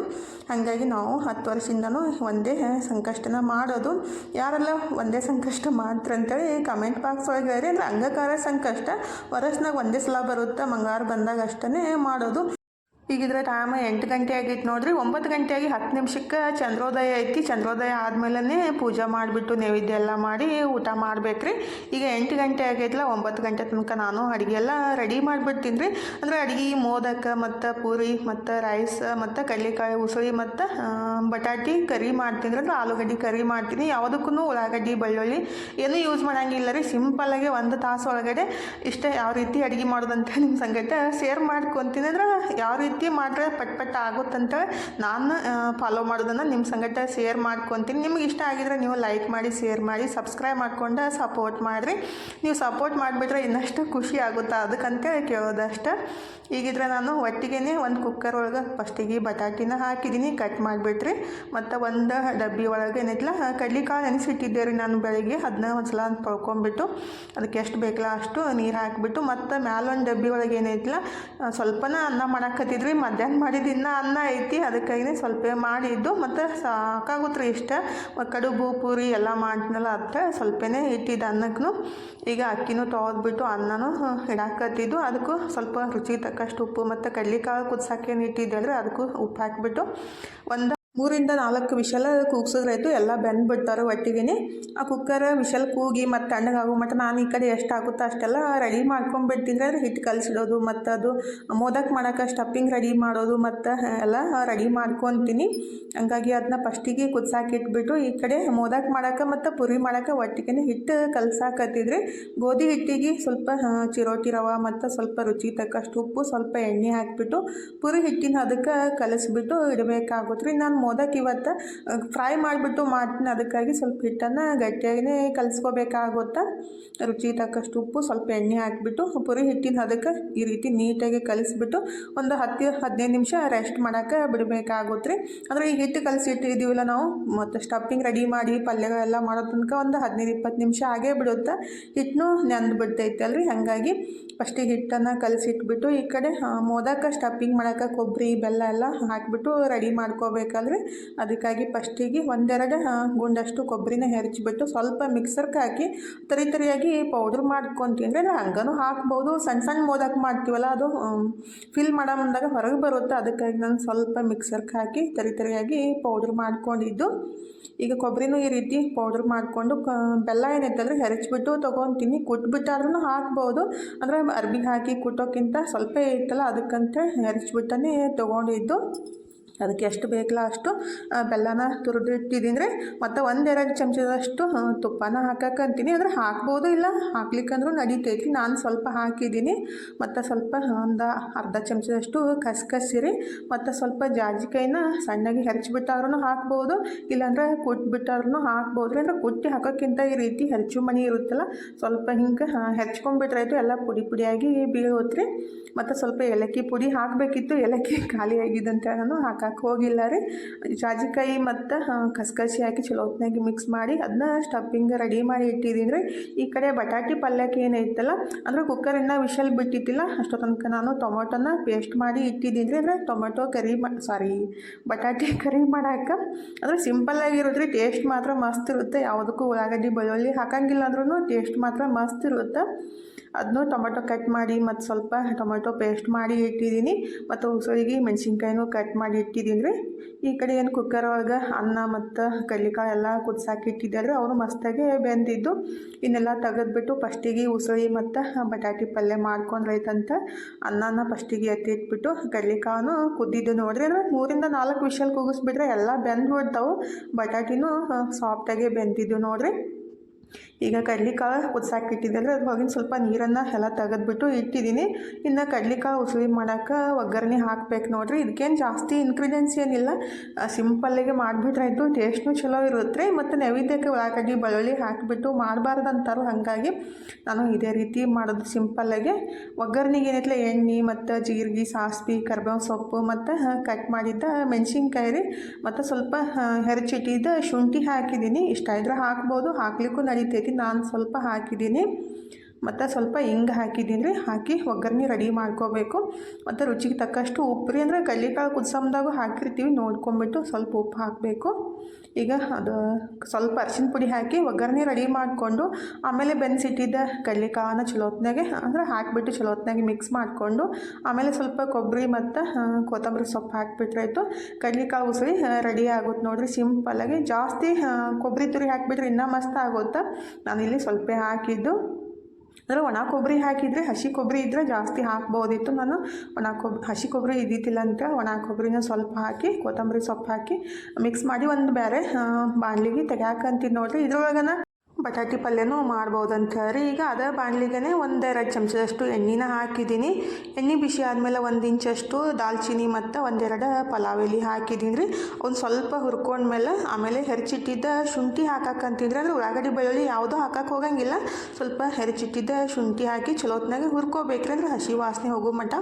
ಹಾಗಾಗಿ ನಾವು ಹತ್ತು ವರ್ಷದಿಂದನೂ ಒಂದೇ ಸಂಕಷ್ಟನ ಮಾಡೋದು. ಯಾರೆಲ್ಲ ಒಂದೇ ಸಂಕಷ್ಟ ಮಾಡ್ತಾರೆ ಅಂತೇಳಿ ಕಮೆಂಟ್ ಬಾಕ್ಸ್ ಒಳಗೆ ಹೇಳಿ ಅಂದರೆ ಅಂಗಕಾರ ಸಂಕಷ್ಟ, ವರ್ಷನಾಗ ಒಂದೇ ಸಲ ಬರುತ್ತೆ ಮಂಗಾರ ಬಂದಾಗ ಅಷ್ಟೇ ಮಾಡೋದು. ಈಗಿದ್ರೆ ಟೈಮ್ ಎಂಟು ಗಂಟೆ ಆಗೈತೆ ನೋಡ್ರಿ. ಒಂಬತ್ತು ಗಂಟೆ ಆಗಿ ಹತ್ತು ನಿಮಿಷಕ್ಕೆ ಚಂದ್ರೋದಯ ಐತಿ. ಚಂದ್ರೋದಯ ಆದ್ಮೇಲೆ ಪೂಜೆ ಮಾಡಿಬಿಟ್ಟು ನೈವೇದ್ಯ ಎಲ್ಲ ಮಾಡಿ ಊಟ ಮಾಡ್ಬೇಕ್ರಿ. ಈಗ ಎಂಟು ಗಂಟೆ ಆಗೈತಲ್ಲ, ಒಂಬತ್ತು ಗಂಟೆ ತನಕ ನಾನು ಅಡುಗೆ ಎಲ್ಲ ರೆಡಿ ಮಾಡಿಬಿಡ್ತೀನಿ ರೀ. ಅಂದರೆ ಅಡುಗೆ ಮೋದಕ ಮತ್ತು ಪೂರಿ ಮತ್ತು ರೈಸ್ ಮತ್ತು ಕಡಲೆಕಾಯಿ ಉಸಳಿ ಮತ್ತು ಬಟಾಟಿ ಕರಿ ಮಾಡ್ತೀನಿ ಅಂದ್ರೆ ಆಲೂಗಡ್ಡೆ ಕರಿ ಮಾಡ್ತೀನಿ. ಯಾವುದಕ್ಕೂ ಉಳ್ಳಾಗಡ್ಡಿ, ಬೆಳ್ಳುಳ್ಳಿ ಏನೂ ಯೂಸ್ ಮಾಡೋಂಗಿಲ್ಲ ರೀ. ಸಿಂಪಲ್ಲಾಗಿ ಒಂದು ತಾಸು ಒಳಗಡೆ ಇಷ್ಟ ಯಾವ ರೀತಿ ಅಡುಗೆ ಮಾಡೋದಂತ ನಿಮ್ಮ ಸಂಗಟ ಶೇರ್ ಮಾಡ್ಕೊತೀನಿ. ಅಂದ್ರೆ ಯಾವ ರೀತಿ ಮಾಡ್ರೆ ಪಟ್ ಪಟ್ ಆಗುತ್ತಂತ ನಾನು ಫಾಲೋ ಮಾಡೋದನ್ನು ನಿಮ್ಮ ಸಂಗಟ ಶೇರ್ ಮಾಡ್ಕೊತೀನಿ. ನಿಮ್ಗೆ ಇಷ್ಟ ಆಗಿದ್ರೆ ನೀವು ಲೈಕ್ ಮಾಡಿ ಶೇರ್ ಮಾಡಿ ಸಬ್ಸ್ಕ್ರೈಬ್ ಮಾಡ್ಕೊಂಡು ಸಪೋರ್ಟ್ ಮಾಡಿರಿ. ನೀವು ಸಪೋರ್ಟ್ ಮಾಡಿಬಿಟ್ರೆ ಇನ್ನಷ್ಟು ಖುಷಿ ಆಗುತ್ತೆ? ಅದಕ್ಕಂತ ಕೇಳೋದಷ್ಟೆ. ಈಗಿದ್ರೆ ನಾನು ಒಟ್ಟಿಗೆ ಒಂದು ಕುಕ್ಕರ್ ಒಳಗೆ ಫಸ್ಟಿಗೆ ಬಟಾಟಿನ ಹಾಕಿದ್ದೀನಿ ಕಟ್ ಮಾಡಿಬಿಟ್ರಿ. ಮತ್ತು ಒಂದು ಡಬ್ಬಿ ಒಳಗೆ ಏನೈತಿಲ್ಲ ಕಡ್ಲಿಕಾಳು ನೆನೆಸಿಟ್ಟಿದ್ದೆ ರೀ ನಾನು ಬೆಳಗ್ಗೆ. ಅದನ್ನ ಒಂದು ಸಲ ತೊಳ್ಕೊಂಬಿಟ್ಟು ಅದಕ್ಕೆ ಎಷ್ಟು ಬೇಕಲ್ಲ ಅಷ್ಟು ನೀರು ಹಾಕಿಬಿಟ್ಟು, ಮತ್ತು ಮ್ಯಾಲೊಂದು ಡಬ್ಬಿ ಒಳಗೆ ಏನೈತಿಲ್ಲ ಸ್ವಲ್ಪನ ಅನ್ನ ಮಾಡಾಕತ್ತಿದ್ರಿ ಮಧ್ಯಾಹ್ನ ಮಾಡಿದ್ದು ಇನ್ನ ಅನ್ನ ಐತಿ ಅದಕ್ಕಾಗಿ ಸ್ವಲ್ಪ ಮಾಡಿದ್ದು. ಮತ್ತು ಸಾಕಾಗುತ್ತೆ ರೀ ಇಷ್ಟ ಕಡುಬು, ಪೂರಿ ಎಲ್ಲ ಮಾಡಿದ್ನಲ್ಲ ಅದಕ್ಕೆ ಸ್ವಲ್ಪನೇ ಇಟ್ಟಿದ್ದು ಅನ್ನಕ್ಕೂ ಈಗ ಅಕ್ಕಿನೂ ತೊಗೊದ್ಬಿಟ್ಟು ಅನ್ನನೂ ಇಡಾಕತ್ತಿದ್ದು. ಅದಕ್ಕೂ ಸ್ವಲ್ಪ ರುಚಿಗೆ ತಕ್ಕಷ್ಟು ಉಪ್ಪು ಮತ್ತು ಕಡ್ಲಿಕಾಳು ಕುದ್ಸಕ್ಕೇನು ಇಟ್ಟಿದ್ದೆ ಅದಕ್ಕೂ ಉಪ್ಪು ಹಾಕಿಬಿಟ್ಟು ಒಂದು ಮೂರಿಂದ ನಾಲ್ಕು ವಿಷಲ ಕೂಗ್ಸಿದ್ರಾಯ್ತು, ಎಲ್ಲ ಬೆಂದ್ಬಿಡ್ತಾರೆ ಒಟ್ಟಿಗೆ ಆ ಕುಕ್ಕರ್ ವಿಷಲ್ ಕೂಗಿ ಮತ್ತು ತಣ್ಣಗಾಗೋ ಮಟ್ಟ ನಾನು ಈ ಕಡೆ ಎಷ್ಟು ಆಗುತ್ತೋ ಅಷ್ಟೆಲ್ಲ ರೆಡಿ ಮಾಡ್ಕೊಂಡ್ಬಿಡ್ತೀನಿ ಅದು ಹಿಟ್ಟು ಕಲಿಸಿಡೋದು, ಮತ್ತು ಅದು ಮೋದಕ್ ಮಾಡೋಕೆ ಸ್ಟಫಿಂಗ್ ರೆಡಿ ಮಾಡೋದು, ಮತ್ತು ಎಲ್ಲ ರೆಡಿ ಮಾಡ್ಕೊತೀನಿ. ಹಂಗಾಗಿ ಅದನ್ನ ಫಸ್ಟಿಗೆ ಕುದ್ಸಾಕಿಟ್ಬಿಟ್ಟು ಈ ಕಡೆ ಮೋದಕ್ ಮಾಡೋಕೆ ಮತ್ತು ಪುರಿ ಮಾಡೋಕೆ ಒಟ್ಟಿಗೆ ಹಿಟ್ಟು ಕಲ್ಸಾಕತ್ತಿದ್ರಿ ಗೋಧಿ ಹಿಟ್ಟಿಗೆ ಸ್ವಲ್ಪ ಚಿರೋಟಿ ರವೆ ಮತ್ತು ಸ್ವಲ್ಪ ರುಚಿ ತಕ್ಕಷ್ಟು ಉಪ್ಪು, ಸ್ವಲ್ಪ ಎಣ್ಣೆ ಹಾಕಿಬಿಟ್ಟು ಪುರಿ ಹಿಟ್ಟಿನ ಅದಕ್ಕೆ ಕಲಿಸ್ಬಿಟ್ಟು ಇಡಬೇಕಾಗುತ್ತೆ. ರೀ ನಾನು ಮೋದಕ್ ಇವತ್ತು ಫ್ರೈ ಮಾಡಿಬಿಟ್ಟು ಮಾಡ್ತೀನಿ. ಅದಕ್ಕಾಗಿ ಸ್ವಲ್ಪ ಹಿಟ್ಟನ್ನು ಗಟ್ಟಿಯಾಗಿಯೇ ಕಲಿಸ್ಕೋಬೇಕಾಗುತ್ತೆ. ರುಚಿ ತಕ್ಕಷ್ಟು ಉಪ್ಪು, ಸ್ವಲ್ಪ ಎಣ್ಣೆ ಹಾಕಿಬಿಟ್ಟು, ಪುರಿ ಹಿಟ್ಟಿನ ಅದಕ್ಕೆ ಈ ರೀತಿ ನೀಟಾಗಿ ಕಲಿಸ್ಬಿಟ್ಟು ಒಂದು ಹತ್ತು, ಹದಿನೈದು ನಿಮಿಷ ರೆಸ್ಟ್ ಮಾಡೋಕ್ಕೆ ಬಿಡಬೇಕಾಗುತ್ತೆ ರೀ ಅಂದರೆ ಈ ಹಿಟ್ಟು ಕಲಸಿಟ್ಟಿದ್ದೀವಲ್ಲ ನಾವು, ಮತ್ತು ಸ್ಟಫಿಂಗ್ ರೆಡಿ ಮಾಡಿ, ಪಲ್ಯಗಳೆಲ್ಲ ಮಾಡೋ ತನಕ ಒಂದು ಹದಿನೈದು, ಇಪ್ಪತ್ತು ನಿಮಿಷ ಆಗೇ ಬಿಡುತ್ತೆ. ಹಿಟ್ಟನ್ನು ನೆಂದು ಬಿಡ್ತೈತೆ ಅಲ್ರಿ. ಹಾಗಾಗಿ ಫಸ್ಟಿಗೆ ಹಿಟ್ಟನ್ನು ಕಲಸಿಟ್ಬಿಟ್ಟು ಈ ಕಡೆ ಮೋದಕ್ಕೆ ಮೋದಕ ಸ್ಟಫಿಂಗ್ ಮಾಡೋಕೆ ಕೊಬ್ಬರಿ, ಬೆಲ್ಲ ಎಲ್ಲ ಹಾಕಿಬಿಟ್ಟು ರೆಡಿ ಮಾಡ್ಕೋಬೇಕಲ್ರಿ. ಅದಕ್ಕಾಗಿ ಫಸ್ಟಿಗೆ ಒಂದೆರಡು ಗುಂಡಷ್ಟು ಕೊಬ್ಬರಿನ ಹೆರಚಿಬಿಟ್ಟು ಸ್ವಲ್ಪ ಮಿಕ್ಸರ್ಗೆ ಹಾಕಿ ತರಿ ತರಿಯಾಗಿ ಪೌಡ್ರ್ ಮಾಡ್ಕೊತೀನಿ ಅಂದರೆ ಹಂಗನೂ ಹಾಕ್ಬೋದು ಸಣ್ಣ ಸಣ್ಣ ಮೋದಕ್ಕೆ ಮಾಡ್ತೀವಲ್ಲ, ಅದು ಫಿಲ್ ಮಾಡೋ ಮುಂದಾಗ ಹೊರಗೆ ಬರುತ್ತೆ. ಅದಕ್ಕಾಗಿ ನಾನು ಸ್ವಲ್ಪ ಮಿಕ್ಸರ್ಗೆ ಹಾಕಿ ತರಿ ತರಿಯಾಗಿ ಪೌಡ್ರ್ ಮಾಡ್ಕೊಂಡಿದ್ದು. ಈಗ ಕೊಬ್ಬರಿನೂ ಈ ರೀತಿ ಪೌಡ್ರ್ ಮಾಡಿಕೊಂಡು ಬೆಲ್ಲ ಏನೈತಲ್ರಿ ಹೆರಚ್ಬಿಟ್ಟು ತೊಗೊತೀನಿ. ಕುಟ್ಬಿಟ್ಟಾದ್ರೂ ಹಾಕ್ಬೋದು. ಅಂದರೆ ಅರ್ಬಿ ಹಾಕಿ ಕುಟ್ಟೋಕ್ಕಿಂತ ಸ್ವಲ್ಪ ಇತ್ತಲ್ಲ, ಅದಕ್ಕಂತ ಹೆರಚ್ಬಿಟ್ಟನೇ ತೊಗೊಂಡಿದ್ದು. ಅದಕ್ಕೆ ಎಷ್ಟು ಬೇಕಲ್ಲ ಅಷ್ಟು ಬೆಲ್ಲನ ತುರಿದು ಇಟ್ಟಿದ್ದೀನಿ ರೀ ಮತ್ತು ಒಂದೆರಡು ಚಮಚದಷ್ಟು ತುಪ್ಪನ ಹಾಕಕ್ಕಂತೀನಿ ಅಂದರೆ ಹಾಕ್ಬೋದು ಇಲ್ಲ. ಹಾಕ್ಲಿಕ್ಕಂದ್ರೂ ನಡೀತೈತಿ ನಾನು ಸ್ವಲ್ಪ ಹಾಕಿದ್ದೀನಿ. ಮತ್ತು ಸ್ವಲ್ಪ ಒಂದು ಅರ್ಧ ಚಮಚದಷ್ಟು ಕಸ್ಕಸಿರಿ ಮತ್ತು ಸ್ವಲ್ಪ ಜಾಜಿಕಾಯಿನ ಸಣ್ಣಗೆ ಹೆರ್ಚಿಬಿಟ್ಟಾದ್ರೂ ಹಾಕ್ಬೋದು. ಇಲ್ಲಾಂದ್ರೆ ಕುಟ್ಬಿಟ್ಟಾದ್ರೂ ಹಾಕ್ಬೋದು ಅಂದರೆ ಕುಟ್ಟಿ ಹಾಕೋಕ್ಕಿಂತ ಈ ರೀತಿ ಹೆರ್ಚು ಮಣಿ ಇರುತ್ತಲ್ಲ, ಸ್ವಲ್ಪ ಹಿಂಗೆ ಹೆರ್ಚ್ಕೊಂಡ್ಬಿಟ್ರಾಯ್ತು ಎಲ್ಲ ಪುಡಿ ಪುಡಿಯಾಗಿ ಬೀಳೋತ್ರಿ. ಮತ್ತು ಸ್ವಲ್ಪ ಏಲಕ್ಕಿ ಪುಡಿ ಹಾಕಬೇಕಿತ್ತು. ಏಲಕ್ಕಿ ಖಾಲಿಯಾಗಿದ್ದಂತೆ ನಾನು ನಾನು ಹಾಕಕ್ಕೆ ಹೋಗಿಲ್ಲ ರೀ. ಜಾಜಿಕಾಯಿ ಮತ್ತು ಕಸ್ಕಸಿ ಹಾಕಿ ಚಲೋ ಹೊತ್ನಾಗಿ ಮಿಕ್ಸ್ ಮಾಡಿ ಅದನ್ನ ಸ್ಟಫಿಂಗ್ ರೆಡಿ ಮಾಡಿ ಇಟ್ಟಿದ್ದೀನಿ ರೀ. ಈ ಕಡೆ ಬಟಾಟಿ ಪಲ್ಯಕ್ಕೆ ಏನೈತಲ್ಲ ಅಂದರೆ ಕುಕ್ಕರಿಂದ ವಿಷಲ್ ಬಿಟ್ಟಿತ್ತಿಲ್ಲ, ಅಷ್ಟೋ ತನಕ ನಾನು ಟೊಮೊಟೊನ ಪೇಸ್ಟ್ ಮಾಡಿ ಇಟ್ಟಿದ್ದೀನಿ ರೀ. ಅಂದರೆ ಟೊಮೊಟೊ ಕರಿ ಮಾ ಸಾರಿ ಬಟಾಟಿ *laughs* ಕರಿ ಮಾಡಕ್ಕೆ ಅಂದರೆ ಸಿಂಪಲ್ಲಾಗಿರುತ್ತೆ ಟೇಸ್ಟ್ ಮಾತ್ರ ಮಸ್ತ್ ಇರುತ್ತೆ. ಯಾವುದಕ್ಕೂ ಉಳ್ಳಾಗಡ್ಡಿ, ಬೆಳ್ಳುಳ್ಳಿ ಹಾಕಂಗಿಲ್ಲ ಅಂದ್ರೂ ಟೇಸ್ಟ್ ಮಾತ್ರ ಮಸ್ತ್ ಇರುತ್ತೆ. ಅದನ್ನು ಟೊಮೊಟೊ ಕಟ್ ಮಾಡಿ ಮತ್ತು ಸ್ವಲ್ಪ ಟೊಮೊಟೊ ಪೇಸ್ಟ್ ಮಾಡಿ ಇಟ್ಟಿದ್ದೀನಿ ಮತ್ತು ಉಸಳಿಗೆ ಮೆಣಸಿನ್ಕಾಯಿನೂ ಕಟ್ ಮಾಡಿ ಇಟ್ಟಿದ್ದೀನಿ ರೀ. ಈ ಕಡೆ ಏನು ಕುಕ್ಕರ್ ಒಳಗೆ ಅನ್ನ ಮತ್ತು ಕಲ್ಲಿಕಾಳು ಎಲ್ಲ ಕುದ್ಸಾಕಿ ಇಟ್ಟಿದ್ದೆ ರೀ. ಅವನು ಮಸ್ತಾಗೆ ಬೆಂದಿದ್ದು. ಇನ್ನೆಲ್ಲ ತೆಗೆದ್ಬಿಟ್ಟು ಫಸ್ಟಿಗೆ ಉಸಳಿ ಮತ್ತು ಬಟಾಟಿ ಪಲ್ಯ ಮಾಡ್ಕೊಂಡ್ರೈತಂತ ಅನ್ನನ ಫಸ್ಟಿಗೆ ಎತ್ತಿ ಇಟ್ಬಿಟ್ಟು ಕಡ್ಲಿಕಾಯನ್ನು ಕುದ್ದಿದ್ದು ನೋಡ್ರಿ ಅಂದರೆ ಮೂರಿಂದ ನಾಲ್ಕು ವಿಷಲ್ ಕೂಗಿಸ್ಬಿಟ್ರೆ ಎಲ್ಲ ಬೆಂದು ಬಿಡ್ತಾವೆ ಬಟಾಟಿನೂ ಸಾಫ್ಟಾಗೆ ಬೆಂದಿದ್ದು ನೋಡ್ರಿ. ಈಗ ಕಡ್ಲೆಕಾಳು ಇಟ್ಟಿದ್ದಲ್ಲ ಅದು ಹೊಗಿನ ಸ್ವಲ್ಪ ನೀರನ್ನು ಎಲ್ಲ ತೆಗೆದ್ಬಿಟ್ಟು ಇಟ್ಟಿದ್ದೀನಿ. ಇನ್ನು ಕಡ್ಲೆಕಾಳು ಉಸುಳಿ ಮಾಡೋಕೆ ಒಗ್ಗರಣೆ ಹಾಕ್ಬೇಕು ನೋಡ್ರಿ. ಇದಕ್ಕೇನು ಜಾಸ್ತಿ ಇನ್ಗ್ರೀಡಿಯೆಂಟ್ಸ್ ಏನಿಲ್ಲ. ಸಿಂಪಲ್ಲಾಗೆ ಮಾಡಿಬಿಟ್ರಾಯ್ತು ಟೇಸ್ಟ್ನು ಚಲೋ ಇರುತ್ತೆ. ಮತ್ತು ನೈವೇದ್ಯಕ್ಕೆ ಉಳ್ಳಾಗಡ್ಡಿ, ಬೆಳ್ಳುಳ್ಳಿ ಹಾಕಿಬಿಟ್ಟು ಮಾಡಬಾರ್ದು ಅಂತಾರೋ ಹಾಗಾಗಿ ನಾನು ಇದೇ ರೀತಿ ಮಾಡೋದು ಸಿಂಪಲ್ಲಾಗೆ ಒಗ್ಗರಣೆಗೆ ಏನೈತಲ್ಲ ಎಣ್ಣೆ ಮತ್ತು ಜೀರಿಗೆ, ಸಾಸ್ವಿ, ಕರ್ಬೇವು ಸೊಪ್ಪು ಮತ್ತು ಕಟ್ ಮಾಡಿದ್ದ ಮೆಣಸಿನ್ಕಾಯಿ ರೀ. ಮತ್ತು ಸ್ವಲ್ಪ ಹೆರಚಿಟ್ಟಿದ್ದ ಶುಂಠಿ ಹಾಕಿದ್ದೀನಿ. ಇಷ್ಟ ಇದ್ರೆ ಹಾಕ್ಬೋದು. ಹಾಕ್ಲಿಕ್ಕೂ ನಡೀತೈತಿ. ನಾನು ಸ್ವಲ್ಪ ಹಾಕಿದ್ದೀನಿ. ಮತ್ತು ಸ್ವಲ್ಪ ಹಿಂಗೆ ಹಾಕಿದ್ದೀನಿ ರೀ. ಹಾಕಿ ಒಗ್ಗರಣೆ ರೆಡಿ ಮಾಡ್ಕೋಬೇಕು. ಮತ್ತು ರುಚಿಗೆ ತಕ್ಕಷ್ಟು ಉಪ್ಪು ರೀ. ಅಂದರೆ ಕಡ್ಲಿಕಾಳು ಕುದ್ಸಮ್ದಾಗೂ ಹಾಕಿರ್ತೀವಿ, ನೋಡ್ಕೊಂಬಿಟ್ಟು ಸ್ವಲ್ಪ ಉಪ್ಪು ಹಾಕಬೇಕು. ಈಗ ಅದು ಸ್ವಲ್ಪ ಅರಿಶಿನ ಪುಡಿ ಹಾಕಿ ಒಗ್ಗರಣೆ ರೆಡಿ ಮಾಡಿಕೊಂಡು, ಆಮೇಲೆ ಬೆನ್ಸಿಟ್ಟಿದ್ದ ಕಡ್ಲಿಕಾಳನ್ನ ಚಲೋತ್ನಾಗೆ, ಅಂದರೆ ಹಾಕಿಬಿಟ್ಟು ಚಲೋ ಹೊತ್ನಾಗೆ ಮಿಕ್ಸ್ ಮಾಡಿಕೊಂಡು, ಆಮೇಲೆ ಸ್ವಲ್ಪ ಕೊಬ್ಬರಿ ಮತ್ತು ಕೊತ್ತಂಬರಿ ಸೊಪ್ಪು ಹಾಕಿಬಿಟ್ರಾಯ್ತು ಕಡ್ಲಿಕಾಳು ಉಸಿರಿ ರೆಡಿ ಆಗುತ್ತೆ ನೋಡಿರಿ. ಸಿಂಪಲ್ಲಾಗಿ ಜಾಸ್ತಿ ಕೊಬ್ಬರಿ ತುರಿ ಹಾಕಿಬಿಟ್ರೆ ಇನ್ನೂ ಮಸ್ತ್ ಆಗುತ್ತೆ? ನಾನಿಲ್ಲಿ ಸ್ವಲ್ಪ ಹಾಕಿದ್ದು. ಅಂದರೆ ಒಣ ಕೊಬ್ಬರಿ ಹಾಕಿದರೆ ಹಸಿ ಕೊಬ್ಬರಿ ಇದ್ದರೆ ಜಾಸ್ತಿ ಹಾಕ್ಬೋದಿತ್ತು ನಾನು. ಒಣ ಕೊಬ್ ಹಸಿ ಕೊಬ್ಬರಿ ಇದ್ದಿದ್ದಿಲ್ಲ ಅಂತ ಒಣ ಕೊಬ್ಬರಿನ ಸ್ವಲ್ಪ ಹಾಕಿ, ಕೊತ್ತಂಬರಿ ಸೊಪ್ಪು ಹಾಕಿ ಮಿಕ್ಸ್ ಮಾಡಿ ಒಂದು ಬೇರೆ ಬಾಣಲಿಗೆ ತೆಗ್ಯಾಕಂತೀನಿ ನೋಡಿರಿ. ಇದ್ರೊಳಗನ ಬಟಾಟಿ ಪಲ್ಯನೂ ಮಾಡ್ಬೋದು ರೀ ಈಗ ಅದೇ ಬಾಣಲಿಗೆ ಒಂದೆರಡು ಚಮಚದಷ್ಟು ಎಣ್ಣೆನ ಹಾಕಿದ್ದೀನಿ. ಎಣ್ಣೆ ಬಿಸಿ ಆದಮೇಲೆ ಒಂದು ಇಂಚಷ್ಟು ದಾಲ್ಚಿನ್ನಿ ಮತ್ತು ಒಂದೆರಡು ಪಲಾವ್ ಎಲೆ ಹಾಕಿದ್ದೀನಿ ರೀ ಒಂದು ಸ್ವಲ್ಪ ಹುರ್ಕೊಂಡ್ಮೇಲೆ ಆಮೇಲೆ ಹೆರ್ಚಿಟ್ಟಿದ್ದ ಶುಂಠಿ ಹಾಕಕ್ಕಂತಿದ್ರೆ ಅಂದರೆ ಉಳ್ಳಾಗಡ್ಡಿ ಬೆಳ್ಳುಳ್ಳಿ ಯಾವುದೂ ಹಾಕಕ್ಕೆ ಹೋಗಂಗಿಲ್ಲ. ಸ್ವಲ್ಪ ಹೆರ್ಚಿಟ್ಟಿದ್ದ ಶುಂಠಿ ಹಾಕಿ ಚಲೋತ್ನಾಗೆ ಹುರ್ಕೋಬೇಕ್ರಿ ಅಂದ್ರೆ ಹಸಿ ವಾಸನೆ ಹೋಗೋ ಮಟ್ಟ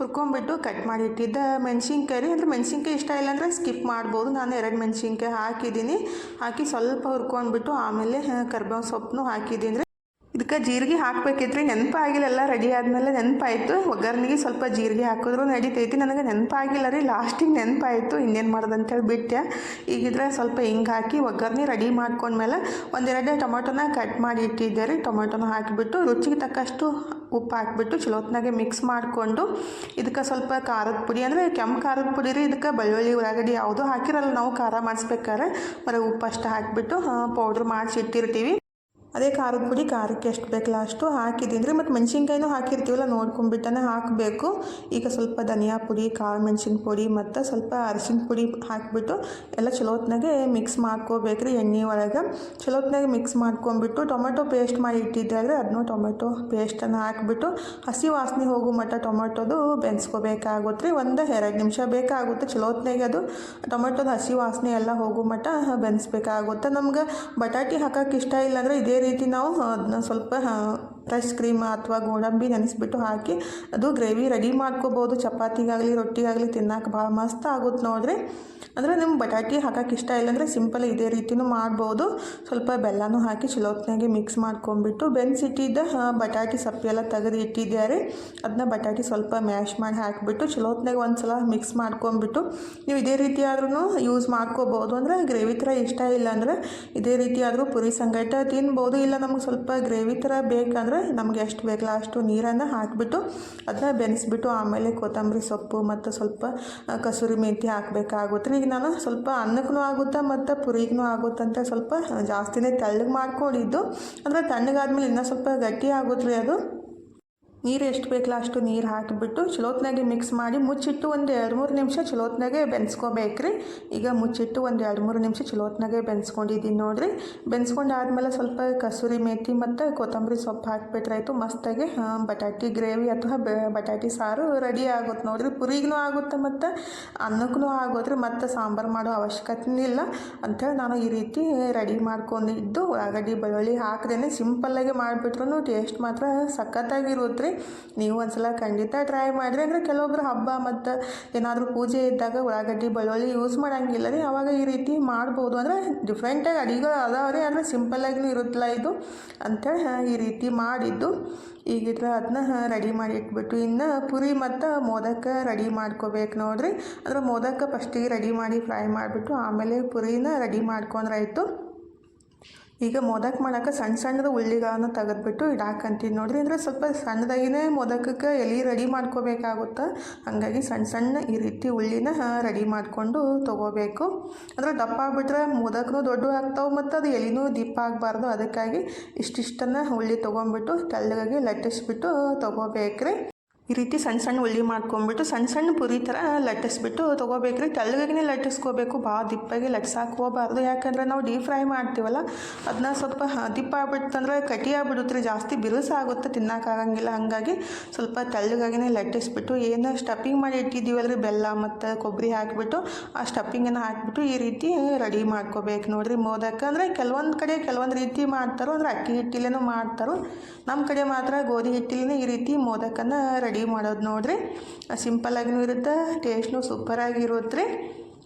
ಹುರ್ಕೊಂಬಿಟ್ಟು ಕಟ್ ಮಾಡಿ ಇಟ್ಟಿದ್ದ ಮೆಣಸಿನ್ಕಾಯಿ ರೀ. ಅಂದರೆ ಮೆಣಸಿನ್ಕಾಯಿ ಇಷ್ಟ ಇಲ್ಲ ಅಂದರೆ ಸ್ಕಿಪ್ ಮಾಡ್ಬೋದು. ನಾನು ಎರಡು ಮೆಣಸಿನ್ಕಾಯಿ ಹಾಕಿದ್ದೀನಿ ಹಾಕಿ ಸ್ವಲ್ಪ ಹುರ್ಕೊಂಡ್ಬಿಟ್ಟು ಆಮೇಲೆ ಕರ್ಬೇವು ಸೊಪ್ಪನ್ನು ಹಾಕಿದ್ದೀನಿ ರೀ ಇದಕ್ಕೆ ಜೀರಿಗೆ ಹಾಕ್ಬೇಕಿತ್ರಿ, ನೆನಪಾಗಿಲ್ಲ, ಎಲ್ಲ ರೆಡಿ ಆದಮೇಲೆ ನೆನಪಾಯಿತು. ಒಗ್ಗರಣೆಗೆ ಸ್ವಲ್ಪ ಜೀರಿಗೆ ಹಾಕಿದ್ರು ನಡೀತೈತಿ, ನನಗೆ ನೆನಪಾಗಿಲ್ಲ ರೀ. ಲಾಸ್ಟಿಗೆ ನೆನಪಾಯಿತು, ಇನ್ನೇನು ಮಾಡೋದು ಅಂತೇಳಿ ಬಿಟ್ಟೆ. ಈಗಿದ್ರೆ ಸ್ವಲ್ಪ ಹಿಂಗೆ ಹಾಕಿ ಒಗ್ಗರಣೆ ರೆಡಿ ಮಾಡ್ಕೊಂಡ್ಮೇಲೆ ಒಂದೆರಡು ಟೊಮೊಟೊನ ಕಟ್ ಮಾಡಿ ಇಟ್ಟಿದ್ದೆ ರೀ. ಟೊಮೊಟೊನ ಹಾಕಿಬಿಟ್ಟು ರುಚಿಗೆ ತಕ್ಕಷ್ಟು ಉಪ್ಪು ಹಾಕಿಬಿಟ್ಟು ಚಲೋತ್ನಾಗೆ ಮಿಕ್ಸ್ ಮಾಡಿಕೊಂಡು ಇದಕ್ಕೆ ಸ್ವಲ್ಪ ಖಾರದ ಪುಡಿ ಅಂದರೆ ಕೆಂಪು ಖಾರದ ಪುಡಿ ರೀ. ಇದಕ್ಕೆ ಬೆಳ್ಳುಳ್ಳಿ ಉಳ್ಳಾಗಡ್ಡಿ ಯಾವುದೂ ಹಾಕಿರಲ್ಲ, ನಾವು ಖಾರ ಮಾಡಿಸ್ಬೇಕಾದ್ರೆ. ಬರೀ ಉಪ್ಪು ಅಷ್ಟು ಹಾಕಿಬಿಟ್ಟು ಪೌಡ್ರ್ ಮಾಡಿಸಿ ಇಟ್ಟಿರ್ತೀವಿ. ಅದೇ ಖಾರದ ಪುಡಿ, ಖಾರಕ್ಕೆ ಎಷ್ಟು ಬೇಕಲ್ಲ ಅಷ್ಟು ಹಾಕಿದ್ದೀನಿ. ಮತ್ತು ಮೆಣಸಿನ್ಕಾಯಿನೂ ಹಾಕಿರ್ತೀವಲ್ಲ ನೋಡ್ಕೊಂಡ್ಬಿಟ್ಟನೆ ಹಾಕಬೇಕು. ಈಗ ಸ್ವಲ್ಪ ಧನಿಯಾ ಪುಡಿ, ಕಾಳು ಮೆಣಸಿನ ಪುಡಿ ಮತ್ತು ಸ್ವಲ್ಪ ಅರಿಶಿನ ಪುಡಿ ಹಾಕಿಬಿಟ್ಟು ಎಲ್ಲ ಚಲೋತ್ನಾಗೆ ಮಿಕ್ಸ್ ಮಾಡ್ಕೋಬೇಕು ರೀ ಎಣ್ಣೆ ಒಳಗೆ. ಚಲೋತ್ನಾಗೆ ಮಿಕ್ಸ್ ಮಾಡ್ಕೊಂಬಿಟ್ಟು ಟೊಮೆಟೊ ಪೇಸ್ಟ್ ಮಾಡಿ ಇಟ್ಟಿದ್ದೆ ಆದರೆ ಅದನ್ನು ಟೊಮೆಟೊ ಪೇಸ್ಟನ್ನು ಹಾಕಿಬಿಟ್ಟು ಹಸಿ ವಾಸನೆ ಹೋಗೋ ಮಟ್ಟ ಟೊಮೆಟೊದು ಬೆನ್ಸ್ಕೋಬೇಕಾಗುತ್ತೆ ರೀ. ಒಂದು ಎರಡು ನಿಮಿಷ ಬೇಕಾಗುತ್ತೆ ಚಲೋತ್ನಾಗೆ ಅದು. ಟೊಮೆಟೊದ ಹಸಿ ವಾಸನೆ ಎಲ್ಲ ಹೋಗೋ ಮಟ್ಟ ಬೆನ್ಸ್ಬೇಕಾಗುತ್ತೆ. ನಮ್ಗೆ ಬಟಾಟಿ ಹಾಕಕ್ಕೆ ಇಷ್ಟ ಇಲ್ಲಾಂದರೆ ಇದೇ ರೀತಿ ನಾವು ಅದನ್ನ ಸ್ವಲ್ಪ ಫ್ರೆಶ್ ಕ್ರೀಮ್ ಅಥವಾ ಗೋಡಂಬಿ ನೆನೆಸ್ಬಿಟ್ಟು ಹಾಕಿ, ಅದು ಗ್ರೇವಿ ರೆಡಿ ಮಾಡ್ಕೋಬೋದು. ಚಪಾತಿಗಾಗಲಿ, ರೊಟ್ಟಿಗಾಗಲಿ ತಿನ್ನಕ್ಕೆ ಭಾಳ ಮಸ್ತ್ ಆಗುತ್ತೆ ನೋಡ್ರಿ. ಅಂದರೆ ನಿಮ್ಗೆ ಬಟಾಟಿ ಹಾಕಕ್ಕೆ ಇಷ್ಟ ಇಲ್ಲಾಂದರೆ ಸಿಂಪಲ್ ಇದೇ ರೀತಿನೂ ಮಾಡ್ಬೋದು. ಸ್ವಲ್ಪ ಬೆಲ್ಲನೂ ಹಾಕಿ ಚಲೋತ್ನಾಗೆ ಮಿಕ್ಸ್ ಮಾಡ್ಕೊಂಬಿಟ್ಟು ಬೆನ್ಸಿಟ್ಟಿದ್ದ ಬಟಾಟಿ ಸಪ್ಪೆ ಎಲ್ಲ ತೆಗೆದು ಇಟ್ಟಿದ್ದಾರೆ ಅದನ್ನ ಬಟಾಟಿ ಸ್ವಲ್ಪ ಮ್ಯಾಶ್ ಮಾಡಿ ಹಾಕಿಬಿಟ್ಟು ಚಲೋತ್ನಾಗೆ ಒಂದು ಸಲ ಮಿಕ್ಸ್ ಮಾಡ್ಕೊಂಬಿಟ್ಟು ನೀವು ಇದೇ ರೀತಿ ಆದ್ರೂ ಯೂಸ್ ಮಾಡ್ಕೋಬೋದು. ಅಂದರೆ ಗ್ರೇವಿ ಥರ ಇಷ್ಟ ಇಲ್ಲ ಅಂದರೆ ಇದೇ ರೀತಿ ಆದರೂ ಪುರಿ ಸಂಗಟ ತಿನ್ಬೋದು. ಇಲ್ಲ ನಮ್ಗೆ ಸ್ವಲ್ಪ ಗ್ರೇವಿ ಥರ ಬೇಕಂದ್ರೆ ನಮ್ಗೆ ಎಷ್ಟು ಬೇಕಲ್ಲ ಅಷ್ಟು ನೀರನ್ನು ಹಾಕಿಬಿಟ್ಟು ಅದನ್ನ ಬೆನೆಸ್ಬಿಟ್ಟು ಆಮೇಲೆ ಕೊತ್ತಂಬರಿ ಸೊಪ್ಪು ಮತ್ತು ಸ್ವಲ್ಪ ಕಸೂರಿ ಮೆಂತಿ ಹಾಕಬೇಕಾಗುತ್ತೆ. ಈಗ ನಾನು ಸ್ವಲ್ಪ ಅನ್ನಕ್ಕೂ ಆಗುತ್ತೆ ಮತ್ತು ಪುರಿಗೂ ಆಗುತ್ತೆ ಅಂತ ಸ್ವಲ್ಪ ಜಾಸ್ತಿನೇ ತೆಳ್ಳಗೆ ಮಾಡ್ಕೊಂಡಿದ್ದು. ಅಂದರೆ ತಣ್ಣಗಾದ್ಮೇಲೆ ಇನ್ನೂ ಸ್ವಲ್ಪ ಗಟ್ಟಿ ಆಗುತ್ತೆ ಅದು. ನೀರು ಎಷ್ಟು ಬೇಕಲ್ಲ ಅಷ್ಟು ನೀರು ಹಾಕಿಬಿಟ್ಟು ಚಲೋತ್ನಾಗೆ ಮಿಕ್ಸ್ ಮಾಡಿ ಮುಚ್ಚಿಟ್ಟು ಒಂದು ಎರಡು ಮೂರು ನಿಮಿಷ ಚಲೋತ್ನಾಗೆ ಬೆನ್ಸ್ಕೋಬೇಕ್ರಿ. ಈಗ ಮುಚ್ಚಿಟ್ಟು ಒಂದು ಎರಡು ಮೂರು ನಿಮಿಷ ಚಲೋತ್ನಾಗೆ ಬೆನ್ಸ್ಕೊಂಡಿದ್ದೀನಿ ನೋಡಿರಿ. ಬೆನ್ಸ್ಕೊಂಡಾದ್ಮೇಲೆ ಸ್ವಲ್ಪ ಕಸೂರಿ ಮೇಥಿ ಮತ್ತು ಕೊತ್ತಂಬರಿ ಸೊಪ್ಪು ಹಾಕಿಬಿಟ್ರೆ ಆಯಿತು, ಮಸ್ತಾಗಿ ಬಟಾಟಿ ಗ್ರೇವಿ ಅಥವಾ ಬಟಾಟಿ ಸಾರು ರೆಡಿ ಆಗುತ್ತೆ ನೋಡಿರಿ. ಪುರಿಗೂ ಆಗುತ್ತೆ ಮತ್ತು ಅನ್ನಕ್ಕೂ ಆಗೋದ್ರಿ ಮತ್ತು ಸಾಂಬಾರು ಮಾಡೋ ಅವಶ್ಯಕತೆ ಇಲ್ಲ. ಅಂಥೇಳಿ ನಾನು ಈ ರೀತಿ ರೆಡಿ ಮಾಡ್ಕೊಂಡಿದ್ದು. ಉಳ್ಳಾಗಡ್ಡಿ ಬೆಳ್ಳುಳ್ಳಿ ಹಾಕ್ದೇನೆ ಸಿಂಪಲ್ಲಾಗಿ ಮಾಡಿಬಿಟ್ರು ಟೇಸ್ಟ್ ಮಾತ್ರ ಸಖತ್ತಾಗಿರುತ್ತೆ ರೀ ನೀವು ಒಂದ್ಸಲ ಖಂಡಿತ ಟ್ರೈ ಮಾಡಿರಿ ಅಂದರೆ ಕೆಲವೊಬ್ರು ಹಬ್ಬ ಮತ್ತು ಏನಾದರೂ ಪೂಜೆ ಇದ್ದಾಗ ಉಳ್ಳಾಗಡ್ಡಿ, ಬೆಳ್ಳುಳ್ಳಿ ಯೂಸ್ ಮಾಡೋಂಗಿಲ್ಲ ರೀ ಅವಾಗ ಈ ರೀತಿ ಮಾಡ್ಬೋದು. ಅಂದರೆ ಡಿಫ್ರೆಂಟಾಗಿ ಅಡಿಗೆಗಳು ಅದಾವೆ ರೀ ಅಂದರೆ ಸಿಂಪಲ್ಲಾಗಿನೂ ಇರುತ್ತಲ್ಲ ಇದು. ಅಂಥೇಳಿ ಈ ರೀತಿ ಮಾಡಿದ್ದು. ಈಗಿದ್ರೆ ಅದನ್ನ ರೆಡಿ ಮಾಡಿ ಇಟ್ಬಿಟ್ಟು, ಇನ್ನು ಪುರಿ ಮತ್ತು ಮೋದಕ ರೆಡಿ ಮಾಡ್ಕೋಬೇಕು ನೋಡ್ರಿ. ಅಂದ್ರೆ ಮೋದಕ ಫಸ್ಟಿಗೆ ರೆಡಿ ಮಾಡಿ ಫ್ರೈ ಮಾಡಿಬಿಟ್ಟು, ಆಮೇಲೆ ಪುರಿನ ರೆಡಿ ಮಾಡ್ಕೊಂಡ್ರೆ ಆಯಿತು ಈಗ ಮೋದಕ ಮಾಡೋಕೆ ಸಣ್ಣ ಸಣ್ಣದ ಉಳ್ಳಿಗಳನ್ನು ತೆಗೆದ್ಬಿಟ್ಟು ಇಡಾಕಂತೀನಿ ನೋಡ್ರಿ. ಅಂದರೆ ಸ್ವಲ್ಪ ಸಣ್ಣದಾಗಿನೇ ಮೋದಕಕ್ಕೆ ಎಲೆ ರೆಡಿ ಮಾಡ್ಕೋಬೇಕಾಗುತ್ತೆ. ಹಾಗಾಗಿ ಸಣ್ಣ ಸಣ್ಣ ಈ ರೀತಿ ಉಳ್ಳಿನ ರೆಡಿ ಮಾಡಿಕೊಂಡು ತೊಗೋಬೇಕು. ಅಂದರೆ ದಪ್ಪ ಆಗ್ಬಿಟ್ರೆ ಮೋದಕನೂ ದೊಡ್ಡ ಆಗ್ತಾವೆ ಮತ್ತು ಅದು ಎಲೆನೂ ದೀಪ ಆಗಬಾರ್ದು. ಅದಕ್ಕಾಗಿ ಇಷ್ಟಿಷ್ಟನ್ನು ಉಳ್ಳಿ ತೊಗೊಂಬಿಟ್ಟು ತೆಳ್ಳಗಾಗಿ ಲಟ್ಟಿಸ್ಬಿಟ್ಟು ತೊಗೋಬೇಕ್ರಿ. ಈ ರೀತಿ ಸಣ್ಣ ಸಣ್ಣ ಉಳ್ಳಿ ಮಾಡ್ಕೊಂಬಿಟ್ಟು ಸಣ್ಣ ಸಣ್ಣ ಪುರಿ ಥರ ಲಟ್ಟಿಸ್ಬಿಟ್ಟು ತೊಗೋಬೇಕ್ರಿ. ತೆಳ್ಳಗಾಗಿನೇ ಲಟ್ಟಿಸ್ಕೋಬೇಕು. ಭಾಳ ದಿಪ್ಪಾಗಿ ಲಟ್ಸಕ್ಕೆ ಹೋಗಬಾರ್ದು. ಯಾಕಂದ್ರೆ ನಾವು ಡೀಪ್ ಫ್ರೈ ಮಾಡ್ತೀವಲ್ಲ ಅದನ್ನ ಸ್ವಲ್ಪ ದಿಪ್ಪ ಆಗ್ಬಿಡ್ತಂದ್ರೆ ಕಟಿ ಆಗ್ಬಿಡುತ್ತೆ ಜಾಸ್ತಿ ಬಿರುಸಾಗುತ್ತೆ ತಿನ್ನೋಕ್ಕಾಗಂಗಿಲ್ಲ ಹಾಗಾಗಿ ಸ್ವಲ್ಪ ತೆಳ್ಳಗಾಗಿನೇ ಲಟ್ಟಿಸ್ಬಿಟ್ಟು ಏನು ಸ್ಟಫಿಂಗ್ ಮಾಡಿ ಇಟ್ಟಿದ್ದೀವಲ್ರಿ? ಬೆಲ್ಲ ಮತ್ತು ಕೊಬ್ಬರಿ ಹಾಕಿಬಿಟ್ಟು ಆ ಸ್ಟಫಿಂಗನ್ನು ಹಾಕಿಬಿಟ್ಟು ಈ ರೀತಿ ರೆಡಿ ಮಾಡ್ಕೋಬೇಕು ನೋಡಿರಿ ಮೋದಕ. ಅಂದರೆ ಕೆಲವೊಂದು ಕಡೆ ಕೆಲವೊಂದು ರೀತಿ ಮಾಡ್ತಾರೋ, ಅಂದರೆ ಅಕ್ಕಿ ಹಿಟ್ಟಿಲೇನೂ ಮಾಡ್ತಾರೋ ನಮ್ಮ ಕಡೆ ಮಾತ್ರ ಗೋಧಿ ಹಿಟ್ಟಿಲೇ ಈ ರೀತಿ ಮೋದಕನ ರೆಡಿ ಮಾಡೋದು ನೋಡ್ರಿ ಸಿಂಪಲ್ಲಾಗಿನೂ ಇರುತ್ತೆ ಟೇಸ್ಟ್ನು ರೀ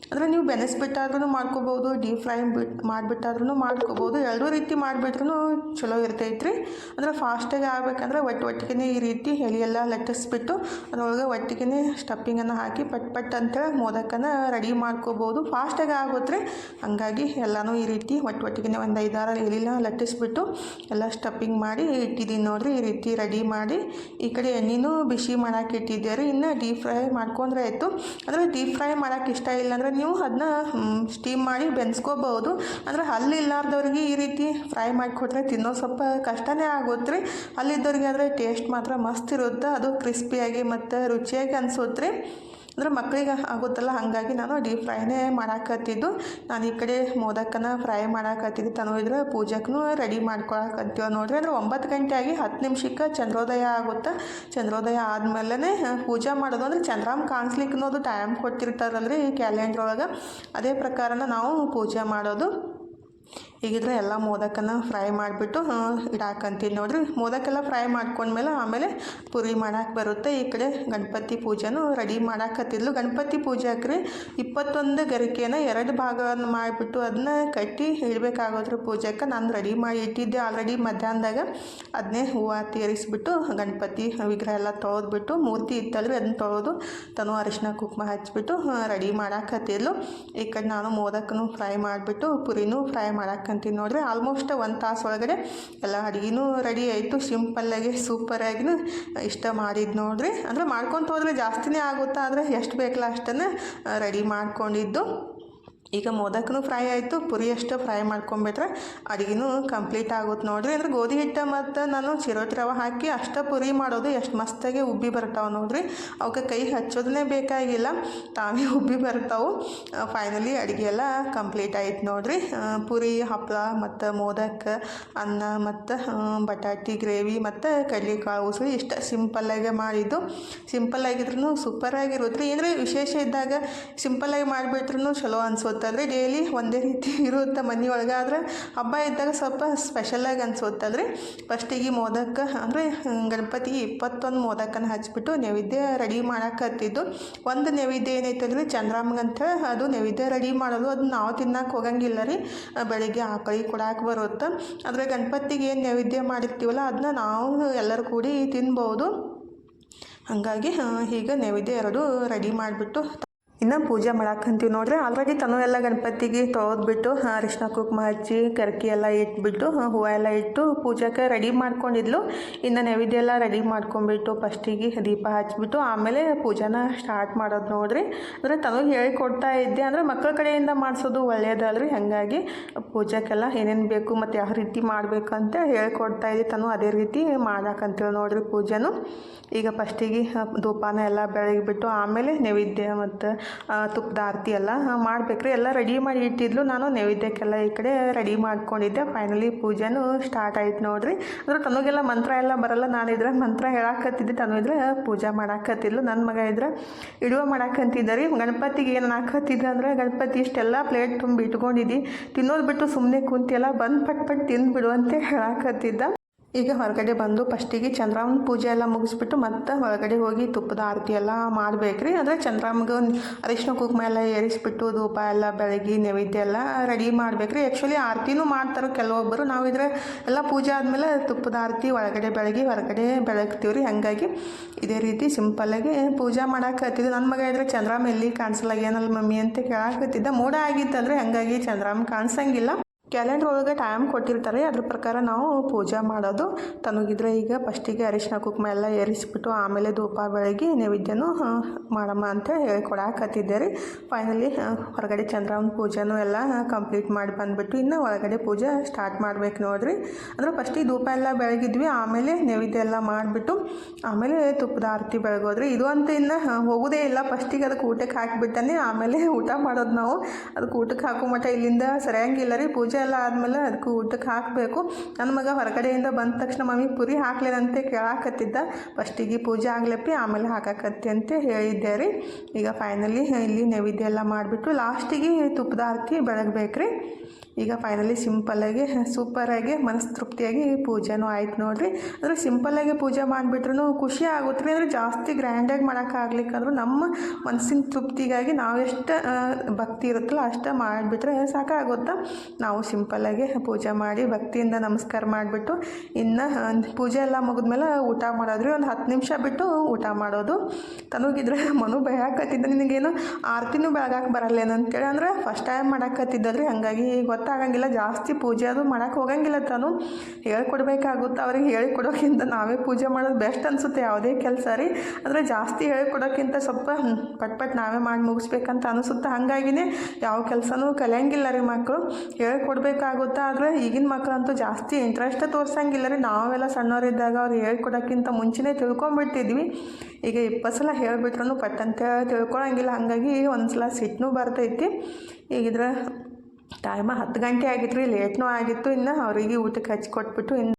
ಅಂದರೆ ನೀವು ಬೆನೆಸ್ಬಿಟ್ಟಾದ್ರೂ ಮಾಡ್ಕೋಬೋದು ಡೀಪ್ ಫ್ರೈ ಬಿಟ್ಟು ಮಾಡಿಬಿಟ್ಟಾದ್ರೂ ಮಾಡ್ಕೋಬೋದು, ಎರಡೂ ರೀತಿ ಮಾಡಿಬಿಟ್ರೂ ಚಲೋ ಇರ್ತೈತೆ ರೀ. ಅಂದರೆ ಫಾಸ್ಟಾಗಿ ಆಗಬೇಕಂದ್ರೆ ಒಟ್ಟು ಒಟ್ಟಿಗೆ ಈ ರೀತಿ ಎಲೆ ಎಲ್ಲ ಲಟ್ಟಿಸ್ಬಿಟ್ಟು ಅದರೊಳಗೆ ಒಟ್ಟಿಗೆ ಸ್ಟಪ್ಪಿಂಗನ್ನು ಹಾಕಿ ಪಟ್ ಪಟ್ ಅಂತೇಳಿ ಮೋದಕನ ರೆಡಿ ಮಾಡ್ಕೋಬೋದು. ಫಾಸ್ಟಾಗಿ ಆಗುತ್ತೆ ಹಾಗಾಗಿ ಎಲ್ಲನೂ ಈ ರೀತಿ ಒಟ್ಟು ಒಟ್ಟಿಗೆ ಒಂದು ಐದಾರು ಎಲೆನ ಲಟ್ಟಿಸ್ಬಿಟ್ಟು ಎಲ್ಲ ಸ್ಟಫಿಂಗ್ ಮಾಡಿ ಇಟ್ಟಿದ್ದೀನಿ ನೋಡಿರಿ. ಈ ರೀತಿ ರೆಡಿ ಮಾಡಿ ಈ ಕಡೆ ಎಣ್ಣೆನೂ ಬಿಸಿ ಮಾಡಕ್ಕೆ ಇಟ್ಟಿದ್ದೆ ರೀ. ಇನ್ನು ಡೀಪ್ ಫ್ರೈ ಮಾಡ್ಕೊಂಡ್ರೆ ಆಯಿತು. ಅಂದರೆ ಡೀಪ್ ಫ್ರೈ ಮಾಡೋಕೆ ಇಷ್ಟ ಇಲ್ಲ ಅಂದರೆ ನೀವು ಅದನ್ನ ಸ್ಟೀಮ್ ಮಾಡಿ ಬೆನ್ಸ್ಕೋಬಹುದು. ಅಂದರೆ ಹಲ್ಲು ಇಲ್ಲಾರ್ದವ್ರಿಗೆ ಈ ರೀತಿ ಫ್ರೈ ಮಾಡಿಕೊಟ್ರೆ ತಿನ್ನೋ ಸ್ವಲ್ಪ ಕಷ್ಟನೇ ಆಗುತ್ತೆ ರೀ ಅಲ್ಲಿದ್ದವ್ರಿಗೆ ಆದರೆ ಟೇಸ್ಟ್ ಮಾತ್ರ ಮಸ್ತ್ ಇರುತ್ತೆ. ಅದು ಕ್ರಿಸ್ಪಿಯಾಗಿ ಮತ್ತು ರುಚಿಯಾಗಿ ಅನಿಸುತ್ತೆ ರೀ ಅಂದ್ರೆ ಮಕ್ಕಳಿಗೆ ಆಗುತ್ತಲ್ಲ, ಹಾಗಾಗಿ ನಾನು ಡೀಪ್ ಫ್ರೈನೇ ಮಾಡಾಕತ್ತಿದ್ದು ನಾನು ಈ ಕಡೆ ಮೋದಕ್ಕನ ಫ್ರೈ ಮಾಡಾಕತ್ತಿದ್ದು ತನು ಇದ್ರೆ ಪೂಜೆಗೂ ರೆಡಿ ಮಾಡ್ಕೊಳಕತ್ತೀವ ನೋಡ್ರಿ. ಅಂದ್ರೆ ಒಂಬತ್ತು ಗಂಟೆ ಆಗಿ ಹತ್ತು ನಿಮಿಷಕ್ಕೆ ಚಂದ್ರೋದಯ ಆಗುತ್ತೆ. ಚಂದ್ರೋದಯ ಆದಮೇಲೆ ಪೂಜೆ ಮಾಡೋದು ಅಂದ್ರೆ ಚಂದ್ರಾಮ್ ಕಾಣಿಸ್ಲಿಕ್ಕೆ ಅನ್ನೋದು ಟೈಮ್ ಕೊಟ್ಟಿರ್ತಾರಲ್ರಿ ಕ್ಯಾಲೆಂಡ್ರ್ ಒಳಗೆ. ಅದೇ ಪ್ರಕಾರನ ನಾವು ಪೂಜೆ ಮಾಡೋದು. ಹೀಗಿದ್ರೆ ಎಲ್ಲ ಮೋದಕನ ಫ್ರೈ ಮಾಡಿಬಿಟ್ಟು ಇಡಾಕಂತೀನಿ ನೋಡ್ರಿ. ಮೋದಕೆಲ್ಲ ಫ್ರೈ ಮಾಡ್ಕೊಂಡ್ಮೇಲೆ ಆಮೇಲೆ ಪುರಿ ಮಾಡಕ್ಕೆ ಬರುತ್ತೆ. ಈ ಕಡೆ ಗಣಪತಿ ಪೂಜೆನೂ ರೆಡಿ ಮಾಡಾಕತ್ತಿದ್ಲು. ಗಣಪತಿ ಪೂಜೆಗೆ ರೀ ಇಪ್ಪತ್ತೊಂದು ಗರಿಕೆನ ಎರಡು ಭಾಗವನ್ನು ಮಾಡಿಬಿಟ್ಟು ಅದನ್ನ ಕಟ್ಟಿ ಇಡಬೇಕಾಗೋದ್ರ ಪೂಜೆಗೆ ನಾನು ರೆಡಿ ಮಾಡಿ ಇಟ್ಟಿದ್ದೆ ಆಲ್ರೆಡಿ ಮಧ್ಯಾಹ್ನದಾಗ. ಅದನ್ನೇ ಹೂವು ತೀರಿಸ್ಬಿಟ್ಟು ಗಣಪತಿ ವಿಗ್ರಹ ಎಲ್ಲ ತೊಳೆದ್ಬಿಟ್ಟು, ಮೂರ್ತಿ ಇತ್ತಲ್ರಿ ಅದನ್ನ ತೊಳೆದು ತನು ಅರಿಶಿನ ಕುಕ್ಮ ಹಚ್ಚಿಬಿಟ್ಟು ರೆಡಿ ಮಾಡಾಕತ್ತಿದ್ಲು. ಈ ಕಡೆ ನಾನು ಮೋದಕ್ಕೂ ಫ್ರೈ ಮಾಡಿಬಿಟ್ಟು, ಪುರಿನೂ ಫ್ರೈ ಮಾಡಾಕಂತೀನಿ ನೋಡ್ರಿ ಆಲ್ಮೋಸ್ಟ್ ಒಂದು ತಾಸು ಒಳಗಡೆ ಎಲ್ಲ ಅಡುಗೆನೂ ರೆಡಿ ಆಯಿತು. ಸಿಂಪಲ್ಲಾಗಿ ಸೂಪರಾಗಿನೂ ಇಷ್ಟ ಮಾಡಿದ್ದು ನೋಡಿರಿ. ಅಂದರೆ ಮಾಡ್ಕೊತ ಹೋದರೆ ಜಾಸ್ತಿನೇ ಆಗುತ್ತಾ? ಆದರೆ ಎಷ್ಟು ಬೇಕಲ್ಲ ಅಷ್ಟನ್ನು ರೆಡಿ ಮಾಡ್ಕೊಂಡಿದ್ದು. ಈಗ ಮೋದಕ್ಕೂ ಫ್ರೈ ಆಯಿತು, ಪುರಿ ಅಷ್ಟು ಫ್ರೈ ಮಾಡ್ಕೊಂಬಿಟ್ರೆ ಅಡುಗೆನೂ ಕಂಪ್ಲೀಟ್ ಆಗುತ್ತೆ ನೋಡ್ರಿ. ಅಂದ್ರೆ ಗೋಧಿ ಹಿಟ್ಟು ಮತ್ತು ನಾನು ಚಿರೋತಿ ರವೆ ಹಾಕಿ ಅಷ್ಟು ಪುರಿ ಮಾಡೋದು ಎಷ್ಟು ಮಸ್ತಾಗಿ ಉಬ್ಬಿ ಬರ್ತಾವೆ ನೋಡ್ರಿ. ಅವಕ್ಕೆ ಕೈ ಹಚ್ಚೋದನ್ನೇ ಬೇಕಾಗಿಲ್ಲ, ತಾವೇ *laughs* ಉಬ್ಬಿ ಬರ್ತಾವೆ. ಫೈನಲಿ ಅಡುಗೆ ಎಲ್ಲ ಕಂಪ್ಲೀಟ್ ಆಯ್ತು ನೋಡ್ರಿ. ಪುರಿ ಹಪ್ಪಳ ಮತ್ತು ಮೋದಕ್, ಅನ್ನ ಮತ್ತು ಬಟಾಟಿ, ಗ್ರೇವಿ ಮತ್ತು ಕಡ್ಲೆಕಾಳು ಉಸುಳಿ ಇಷ್ಟು ಸಿಂಪಲ್ಲಾಗೆ ಮಾಡಿದ್ದು. ಸಿಂಪಲ್ಲಾಗಿದ್ರೂ ಸೂಪರಾಗಿರುತ್ತೆ ಏನಾರ ವಿಶೇಷ ಇದ್ದಾಗ ಸಿಂಪಲ್ಲಾಗಿ ಮಾಡಿಬಿಟ್ರೂ ಚಲೋ ಅನ್ಸುತ್ತಲ್ರಿ ಡೈಲಿ ಒಂದೇ ರೀತಿ *laughs* ಇರುತ್ತೆ ಮನೆ ಒಳಗೆ ಆದ್ರೆ ಹಬ್ಬ ಇದ್ದಾಗ ಸ್ವಲ್ಪ ಸ್ಪೆಷಲಾಗಿ ಅನ್ಸುತ್ತಲ್ರಿ ಫಸ್ಟಿಗೆ ಮೋದಕ ಅಂದರೆ ಗಣಪತಿಗೆ ಇಪ್ಪತ್ತೊಂದು ಮೋದಕನ ಹಚ್ಬಿಟ್ಟು ನೈವೇದ್ಯ ರೆಡಿ ಮಾಡೋಕತ್ತಿದ್ದು ಒಂದು ನೈವೇದ್ಯ ಏನೈತಲ್ರಿ? ಚಂದ್ರಾಮಗಂತ ಅದು ನೈವೇದ್ಯ ರೆಡಿ ಮಾಡೋದು ಅದು ನಾವು ತಿನ್ನಕ್ಕೆ ಹೋಗಂಗಿಲ್ಲ ರೀ. ಬೆಳಿಗ್ಗೆ ಆಕಳಿಗೆ ಕೊಡಾಕೆ ಬರುತ್ತೆ. ಆದರೆ ಗಣಪತಿಗೆ ಏನು ನೈವೇದ್ಯ ಮಾಡಿರ್ತೀವಲ್ಲ, ಅದನ್ನ ನಾವು ಎಲ್ಲರೂ ಕೂಡಿ ತಿನ್ಬೋದು. ಹಾಗಾಗಿ ಈಗ ನೈವೇದ್ಯ ಎರಡು ರೆಡಿ ಮಾಡಿಬಿಟ್ಟು ಇನ್ನು ಪೂಜೆ ಮಾಡಾಕಂತೀವಿ ನೋಡ್ರಿ. ಆಲ್ರೆಡಿ ತನು ಎಲ್ಲ ಗಣಪತಿಗೆ ತೊಳೆದ್ಬಿಟ್ಟು ಅರಿಶಿನ ಕುಕ್ಮ ಹಚ್ಚಿ, ಕರ್ಕಿ ಎಲ್ಲ ಇಟ್ಬಿಟ್ಟು ಹೂವು ಎಲ್ಲ ಇಟ್ಟು ಪೂಜೆಗೆ ರೆಡಿ ಮಾಡ್ಕೊಂಡಿದ್ಲು. ಇನ್ನು ನೈವೇದ್ಯ ಎಲ್ಲ ರೆಡಿ ಮಾಡ್ಕೊಂಡ್ಬಿಟ್ಟು, ಫಸ್ಟಿಗೆ ದೀಪ ಹಚ್ಬಿಟ್ಟು, ಆಮೇಲೆ ಪೂಜಾನ ಸ್ಟಾರ್ಟ್ ಮಾಡೋದು ನೋಡ್ರಿ. ಅಂದರೆ ತನು ಹೇಳ್ಕೊಡ್ತಾ ಇದ್ದೆ. ಅಂದರೆ ಮಕ್ಕಳ ಕಡೆಯಿಂದ ಮಾಡಿಸೋದು ಒಳ್ಳೆಯದಲ್ರಿ ಹಾಗಾಗಿ ಪೂಜೆಗೆಲ್ಲ ಏನೇನು ಬೇಕು ಮತ್ತು ಯಾವ ರೀತಿ ಮಾಡಬೇಕಂತ ಹೇಳ್ಕೊಡ್ತಾ ಇದ್ದೆ. ತನು ಅದೇ ರೀತಿ ಮಾಡಾಕಂತೇಳಿ ನೋಡ್ರಿ ಪೂಜೆನೂ. ಈಗ ಫಸ್ಟಿಗೆ ಧೂಪಾನ ಎಲ್ಲ ಬೆಳಗಿಬಿಟ್ಟು, ಆಮೇಲೆ ನೈವೇದ್ಯ ಮತ್ತು ತುಪ್ಪದ ಆರತಿ ಎಲ್ಲ ಮಾಡಬೇಕ್ರಿ. ಎಲ್ಲ ರೆಡಿ ಮಾಡಿ ಇಟ್ಟಿದ್ಲು. ನಾನು ನೈವೇದ್ಯಕ್ಕೆಲ್ಲ ಈ ಕಡೆ ರೆಡಿ ಮಾಡ್ಕೊಂಡಿದ್ದೆ. ಫೈನಲಿ ಪೂಜೆನೂ ಸ್ಟಾರ್ಟ್ ಆಯ್ತು ನೋಡ್ರಿ. ಅಂದ್ರೆ ತನಗೆಲ್ಲ ಮಂತ್ರ ಎಲ್ಲ ಬರಲ್ಲ. ನಾನು ಇದ್ರೆ ಮಂತ್ರ ಹೇಳಾಕತ್ತಿದ್ದೆ. ತನು ಇದ್ರೆ ಪೂಜೆ ಮಾಡಾಕತ್ತಿದ್ಲು. ನನ್ನ ಮಗ ಇದ್ರೆ ಇಡುವ ಮಾಡಾಕಂತಿದ್ದೆ ರೀ. ಗಣಪತಿಗೆ ಏನು ಹಾಕತ್ತಿದ್ದೆ ಅಂದ್ರೆ, ಗಣಪತಿ ಇಷ್ಟೆಲ್ಲ ಪ್ಲೇಟ್ ತುಂಬಿ ಇಟ್ಕೊಂಡಿದ್ದಿ. ತಿನ್ನೋದು ಬಿಟ್ಟು ಸುಮ್ಮನೆ ಕುಂತಿಯಲ್ಲ. ಬಂದು ಪಟ್ ಪಟ್ ತಿಂದ್ಬಿಡು ಅಂತ ಹೇಳಾಕತ್ತಿದ್ದ. ಈಗ ಹೊರಗಡೆ ಬಂದು ಫಸ್ಟಿಗೆ ಚಂದ್ರಾಮನ ಪೂಜೆ ಎಲ್ಲ ಮುಗಿಸ್ಬಿಟ್ಟು ಮತ್ತೆ ಹೊರಗಡೆ ಹೋಗಿ ತುಪ್ಪದ ಆರತಿ ಎಲ್ಲ ಮಾಡಬೇಕ್ರಿ. ಅಂದರೆ ಚಂದ್ರಾಮ್ಗೆ ಅರಿಶಿನ ಕುಂಕುಮ ಎಲ್ಲ ಏರಿಸ್ಬಿಟ್ಟು ಧೂಪ ಎಲ್ಲ ಬೆಳಗ್ಗೆ ನೈವೇದ್ಯ ಎಲ್ಲ ರೆಡಿ ಮಾಡಬೇಕ್ರಿ. ಆ್ಯಕ್ಚುಲಿ ಆರತಿನೂ ಮಾಡ್ತಾರೆ ಕೆಲವೊಬ್ಬರು. ನಾವು ಇದ್ರೆ ಎಲ್ಲ ಪೂಜೆ ಆದಮೇಲೆ ತುಪ್ಪದ ಆರತಿ ಒಳಗಡೆ ಬೆಳಗ್ಗೆ ಹೊರಗಡೆ ಬೆಳಗ್ತೀವಿ ರೀ ಹಾಗಾಗಿ ಇದೇ ರೀತಿ ಸಿಂಪಲ್ಲಾಗಿ ಪೂಜೆ ಮಾಡಾಕತ್ತಿದ್ದು ನನ್ನ ಮಗ ಇದ್ರೆ ಚಂದ್ರಾಮ ಎಲ್ಲಿ ಕಾಣಿಸಲ್ಲ, ಏನಲ್ಲ ಮಮ್ಮಿ ಅಂತ ಕೇಳಾಕತ್ತಿದ್ದ ಮೋಡ ಆಗಿತ್ತಂದ್ರೆ ಹಾಗಾಗಿ ಚಂದ್ರಾಮ ಕಾಣಿಸಂಗಿಲ್ಲ. ಕ್ಯಾಲೆಂಡ್ರ್ ಒಳಗೆ ಟೈಮ್ ಕೊಟ್ಟಿರ್ತಾರೆ. ಅದ್ರ ಪ್ರಕಾರ ನಾವು ಪೂಜೆ ಮಾಡೋದು. ತನಗಿದ್ರೆ ಈಗ ಫಸ್ಟಿಗೆ ಅರಿಶಿನ ಕುಂಕುಮ ಎಲ್ಲ ಏರಿಸ್ಬಿಟ್ಟು ಆಮೇಲೆ ಧೂಪ, ಬೆಳಗ್ಗೆ ನೈವೇದ್ಯನೂ ಮಾಡಮ್ಮ ಅಂತ ಹೇಳ್ಕೊಡಕತ್ತಿದ್ದೆ ರೀ ಫೈನಲಿ ಹೊರಗಡೆ ಚಂದ್ರವನ ಪೂಜೆನೂ ಎಲ್ಲ ಕಂಪ್ಲೀಟ್ ಮಾಡಿ ಬಂದುಬಿಟ್ಟು ಇನ್ನು ಒಳಗಡೆ ಪೂಜೆ ಸ್ಟಾರ್ಟ್ ಮಾಡ್ಬೇಕು ನೋಡ್ರಿ. ಅಂದ್ರೆ ಫಸ್ಟಿಗೆ ಧೂಪ ಎಲ್ಲ ಬೆಳಗಿದ್ವಿ. ಆಮೇಲೆ ನೈವೇದ್ಯ ಎಲ್ಲ ಮಾಡಿಬಿಟ್ಟು ಆಮೇಲೆ ತುಪ್ಪದ ಆರತಿ ಬೆಳಗೋದ್ರಿ. ಇದು ಅಂತ ಇನ್ನು ಹೋಗೋದೇ ಇಲ್ಲ. ಫಸ್ಟಿಗೆ ಅದಕ್ಕೆ ಊಟಕ್ಕೆ ಹಾಕಿಬಿಟ್ಟನೆ. ಆಮೇಲೆ ಊಟ ಮಾಡೋದು ನಾವು. ಅದಕ್ಕೆ ಊಟಕ್ಕೆ ಹಾಕೋ ಮಟ್ಟ ಇಲ್ಲಿಂದ ಸರಿಯಂಗಿಲ್ಲ ರೀ ಪೂಜೆ. ಎಲ್ಲ ಆದಮೇಲೆ ಅದಕ್ಕೆ ಊಟಕ್ಕೆ ಹಾಕಬೇಕು. ನನ್ನ ಮಗ ಹೊರಗಡೆಯಿಂದ ಬಂದ ತಕ್ಷಣ, ಮಮ್ಮಿ, ಪುರಿ ಹಾಕ್ಲೇನಂತೆ? ಕೇಳಾಕತ್ತಿದ್ದ. ಫಸ್ಟಿಗೆ ಪೂಜೆ ಆಗ್ಲಪ್ಪಿ ಆಮೇಲೆ ಹಾಕಾಕತ್ತಿ ಅಂತ ಹೇಳಿದ್ದೆ ರೀ. ಈಗ ಫೈನಲಿ ಇಲ್ಲಿ ನೈವೇದ್ಯ ಎಲ್ಲ ಮಾಡಿಬಿಟ್ಟು ಲಾಸ್ಟಿಗೆ ತುಪ್ಪದ ಆರತಿ ಬೆಳಗ್ಬೇಕ್ರಿ. ಈಗ ಫೈನಲಿ ಸಿಂಪಲ್ಲಾಗಿ ಸೂಪರಾಗಿ ಮನಸ್ಸು ತೃಪ್ತಿಯಾಗಿ ಪೂಜೆನೂ ಆಯ್ತು ನೋಡಿರಿ. ಅಂದರೆ ಸಿಂಪಲ್ಲಾಗಿ ಪೂಜೆ ಮಾಡಿಬಿಟ್ರು ಖುಷಿ ಆಗುತ್ತೆ ರೀ ಅಂದರೆ ಜಾಸ್ತಿ ಗ್ರ್ಯಾಂಡಾಗಿ ಮಾಡೋಕ್ಕಾಗ್ಲಿಕ್ಕಂದ್ರೂ ನಮ್ಮ ಮನಸ್ಸಿನ ತೃಪ್ತಿಗಾಗಿ ನಾವು ಎಷ್ಟು ಆ, ಭಕ್ತಿ ಇರುತ್ತಲ್ಲ ಅಷ್ಟು ಮಾಡಿಬಿಟ್ರೆ ಸಾಕಾಗುತ್ತಾ. ನಾವು ಸಿಂಪಲ್ಲಾಗಿ ಪೂಜೆ ಮಾಡಿ ಭಕ್ತಿಯಿಂದ ನಮಸ್ಕಾರ ಮಾಡಿಬಿಟ್ಟು ಇನ್ನು ಪೂಜೆ ಎಲ್ಲ ಮುಗಿದ್ಮೇಲೆ ಊಟ ಮಾಡೋದ್ರಿ. ಒಂದು ಹತ್ತು ನಿಮಿಷ ಬಿಟ್ಟು ಊಟ ಮಾಡೋದು. ತನಗಿದ್ರೆ ಮನು ಬೆಳಗಾಕತ್ತಿದ್ದ ನಿನಗೇನು? ಆರತಿನೂ ಬೆಳಗಾಕೆ ಬರಲ್ಲೇನು ಅಂತೇಳಿ ಅಂದ್ರೆ ಫಸ್ಟ್ ಟೈಮ್ ಮಾಡಾಕತ್ತಿದ್ದಲ್ರಿ. ಹಾಗಾಗಿ ಗೊತ್ತಾಗಂಗಿಲ್ಲ, ಜಾಸ್ತಿ ಪೂಜೆ ಅದು ಮಾಡಕ್ಕೆ ಹೋಗಂಗಿಲ್ಲ ತಾನು. ಹೇಳ್ಕೊಡ್ಬೇಕಾಗುತ್ತೆ ಅವ್ರಿಗೆ ಹೇಳಿಕೊಡೋಕ್ಕಿಂತ ನಾವೇ ಪೂಜೆ ಮಾಡೋದು ಬೆಸ್ಟ್ ಅನಿಸುತ್ತೆ, ಯಾವುದೇ ಕೆಲಸ ರೀ. ಅಂದರೆ ಜಾಸ್ತಿ ಹೇಳ್ಕೊಡೋಕ್ಕಿಂತ ಸ್ವಲ್ಪ ಪಟ್ಪಟ್ ಪಟ್ ಪಟ್ ನಾವೇ ಮಾಡಿ ಮುಗಿಸ್ಬೇಕಂತ ಅನಿಸುತ್ತೆ. ಹಾಗಾಗಿನೇ ಯಾವ ಕೆಲಸನೂ ಕಲಿಯಂಗಿಲ್ಲ ರೀ ಮಕ್ಕಳು ಹೇಳ್ಕೊಡ್ಬೇಕಾಗುತ್ತೆ ಆದರೆ ಈಗಿನ ಮಕ್ಕಳಂತೂ ಜಾಸ್ತಿ ಇಂಟ್ರೆಸ್ಟ್ ತೋರಿಸಂಗಿಲ್ಲ ರೀ. ನಾವೆಲ್ಲ ಸಣ್ಣವರಿದ್ದಾಗ ಅವ್ರು ಹೇಳ್ಕೊಡೋಕ್ಕಿಂತ ಮುಂಚೆನೇ ತಿಳ್ಕೊಂಬಿಡ್ತಿದ್ವಿ ಈಗ ಇಪ್ಪತ್ತು ಸಲ ಹೇಳ್ಬಿಟ್ರೂ ಪಟ್ ಅಂತ ತಿಳ್ಕೊಳಂಗಿಲ್ಲ. ಹಾಗಾಗಿ ಒಂದು ಸಲ ಬರ್ತೈತಿ. ಈಗಿದ್ರೆ ಟೈಮ ಹತ್ತು ಗಂಟೆ ಆಗಿತ್ತು ರೀ ಲೇಟ್ನೂ ಆಗಿತ್ತು ಇನ್ನು ಅವರಿಗೆ ಊಟಕ್ಕೆ ಹಚ್ಚಿ ಕೊಟ್ಬಿಟ್ಟು ಇನ್ನು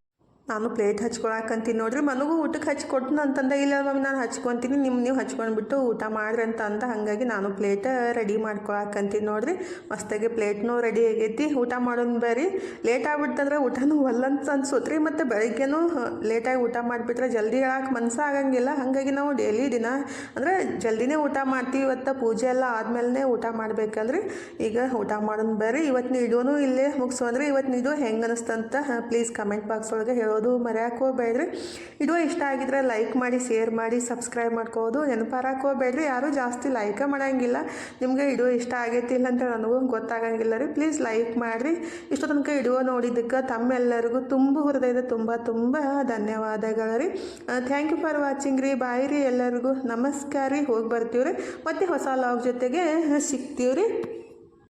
ನಾನು ಪ್ಲೇಟ್ ಹಚ್ಕೊಳಕಂತೀನಿ ನೋಡ್ರಿ, ಮನಗೂ ಊಟಕ್ಕೆ ಹಚ್ಚಿ ಕೊಟ್ಟನು ಅಂತಂದೆ ಇಲ್ಲ ಮಮ್ಮಿ ನಾನು ಹಚ್ಕೊತೀನಿ, ನಿಮ್ಮ ನೀವು ಹಚ್ಕೊಂಡ್ಬಿಟ್ಟು ಊಟ ಮಾಡ್ರಿ ಅಂತ ಅಂದ, ಹಾಗಾಗಿ ನಾನು ಪ್ಲೇಟ್ ರೆಡಿ ಮಾಡ್ಕೊಳಕಂತೀನಿ ನೋಡ್ರಿ. ಮಸ್ತಾಗಿ ಪ್ಲೇಟ್ನೂ ರೆಡಿ ಆಗೈತಿ, ಊಟ ಮಾಡೋದು ಬೇರೆ. ಲೇಟ್ ಆಗ್ಬಿಡ್ತಂದ್ರೆ ಊಟನೂ ಒಲ್ಲಂತ ಅನ್ಸುತ್ತೆ ರೀ ಮತ್ತು ಬೆಳಗ್ಗೆನೂ ಲೇಟಾಗಿ ಊಟ ಮಾಡಿಬಿಟ್ರೆ ಜಲ್ದಿ ಹೇಳಕ್ಕೆ ಮನಸ್ಸು ಆಗಂಗಿಲ್ಲ. ಹಾಗಾಗಿ ನಾವು ಡೈಲಿ ದಿನ, ಅಂದರೆ ಜಲ್ದಿನೇ ಊಟ ಮಾಡ್ತೀವಿ, ಇವತ್ತು ಪೂಜೆ ಎಲ್ಲ ಆದಮೇಲೆ ಊಟ ಮಾಡ್ಬೇಕಂದ್ರೆ, ಈಗ ಊಟ ಮಾಡೋದು ಬೇರೆ. ಇವತ್ತಿನ ಇಡೋನು ಇಲ್ಲೇ ಮುಗಿಸು, ಅಂದರೆ ಇವತ್ತಿನ ಇದು ಹೆಂಗೆ ಅನಿಸ್ತಂತ ಪ್ಲೀಸ್ ಕಮೆಂಟ್ ಬಾಕ್ಸ್ ಒಳಗೆ ಹೇಳೋದು ಮರೆಯೋಕೆ ಬೇಡ್ರಿ. ಇದು ಇಷ್ಟ ಆಗಿದ್ರೆ ಲೈಕ್ ಮಾಡಿ ಶೇರ್ ಮಾಡಿ ಸಬ್ಸ್ಕ್ರೈಬ್ ಮಾಡ್ಕೋದು ನೆನಪಾರಾಕೋ ಬೇಡ್ರಿ. ಯಾರೂ ಜಾಸ್ತಿ ಲೈಕ ಮಾಡೋಂಗಿಲ್ಲ. ನಿಮಗೆ ಇದು ಇಷ್ಟ ಆಗೈತಿಲ್ಲ ಅಂತ ನನಗೂ ಗೊತ್ತಾಗಂಗಿಲ್ಲ ರೀ. ಪ್ಲೀಸ್ ಲೈಕ್ ಮಾಡಿರಿ. ಇಷ್ಟು ತನಕ ಇಡೋ ನೋಡಿದ್ದಕ್ಕೆ ತಮ್ಮೆಲ್ಲರಿಗೂ ತುಂಬ ಹೃದಯದ ತುಂಬ ತುಂಬ ಧನ್ಯವಾದಗಳು ರೀ. ಥ್ಯಾಂಕ್ ಯು ಫಾರ್ ವಾಚಿಂಗ್ ರೀ. ಬಾಯ್ ರೀ ಎಲ್ಲರಿಗೂ. ನಮಸ್ಕಾರ ರೀ. ಹೋಗಿ ಬರ್ತೀವಿ ರೀ ಮತ್ತು ಹೊಸ ಲಾಗ್ ಜೊತೆಗೆ ಸಿಗ್ತೀವಿ ರೀ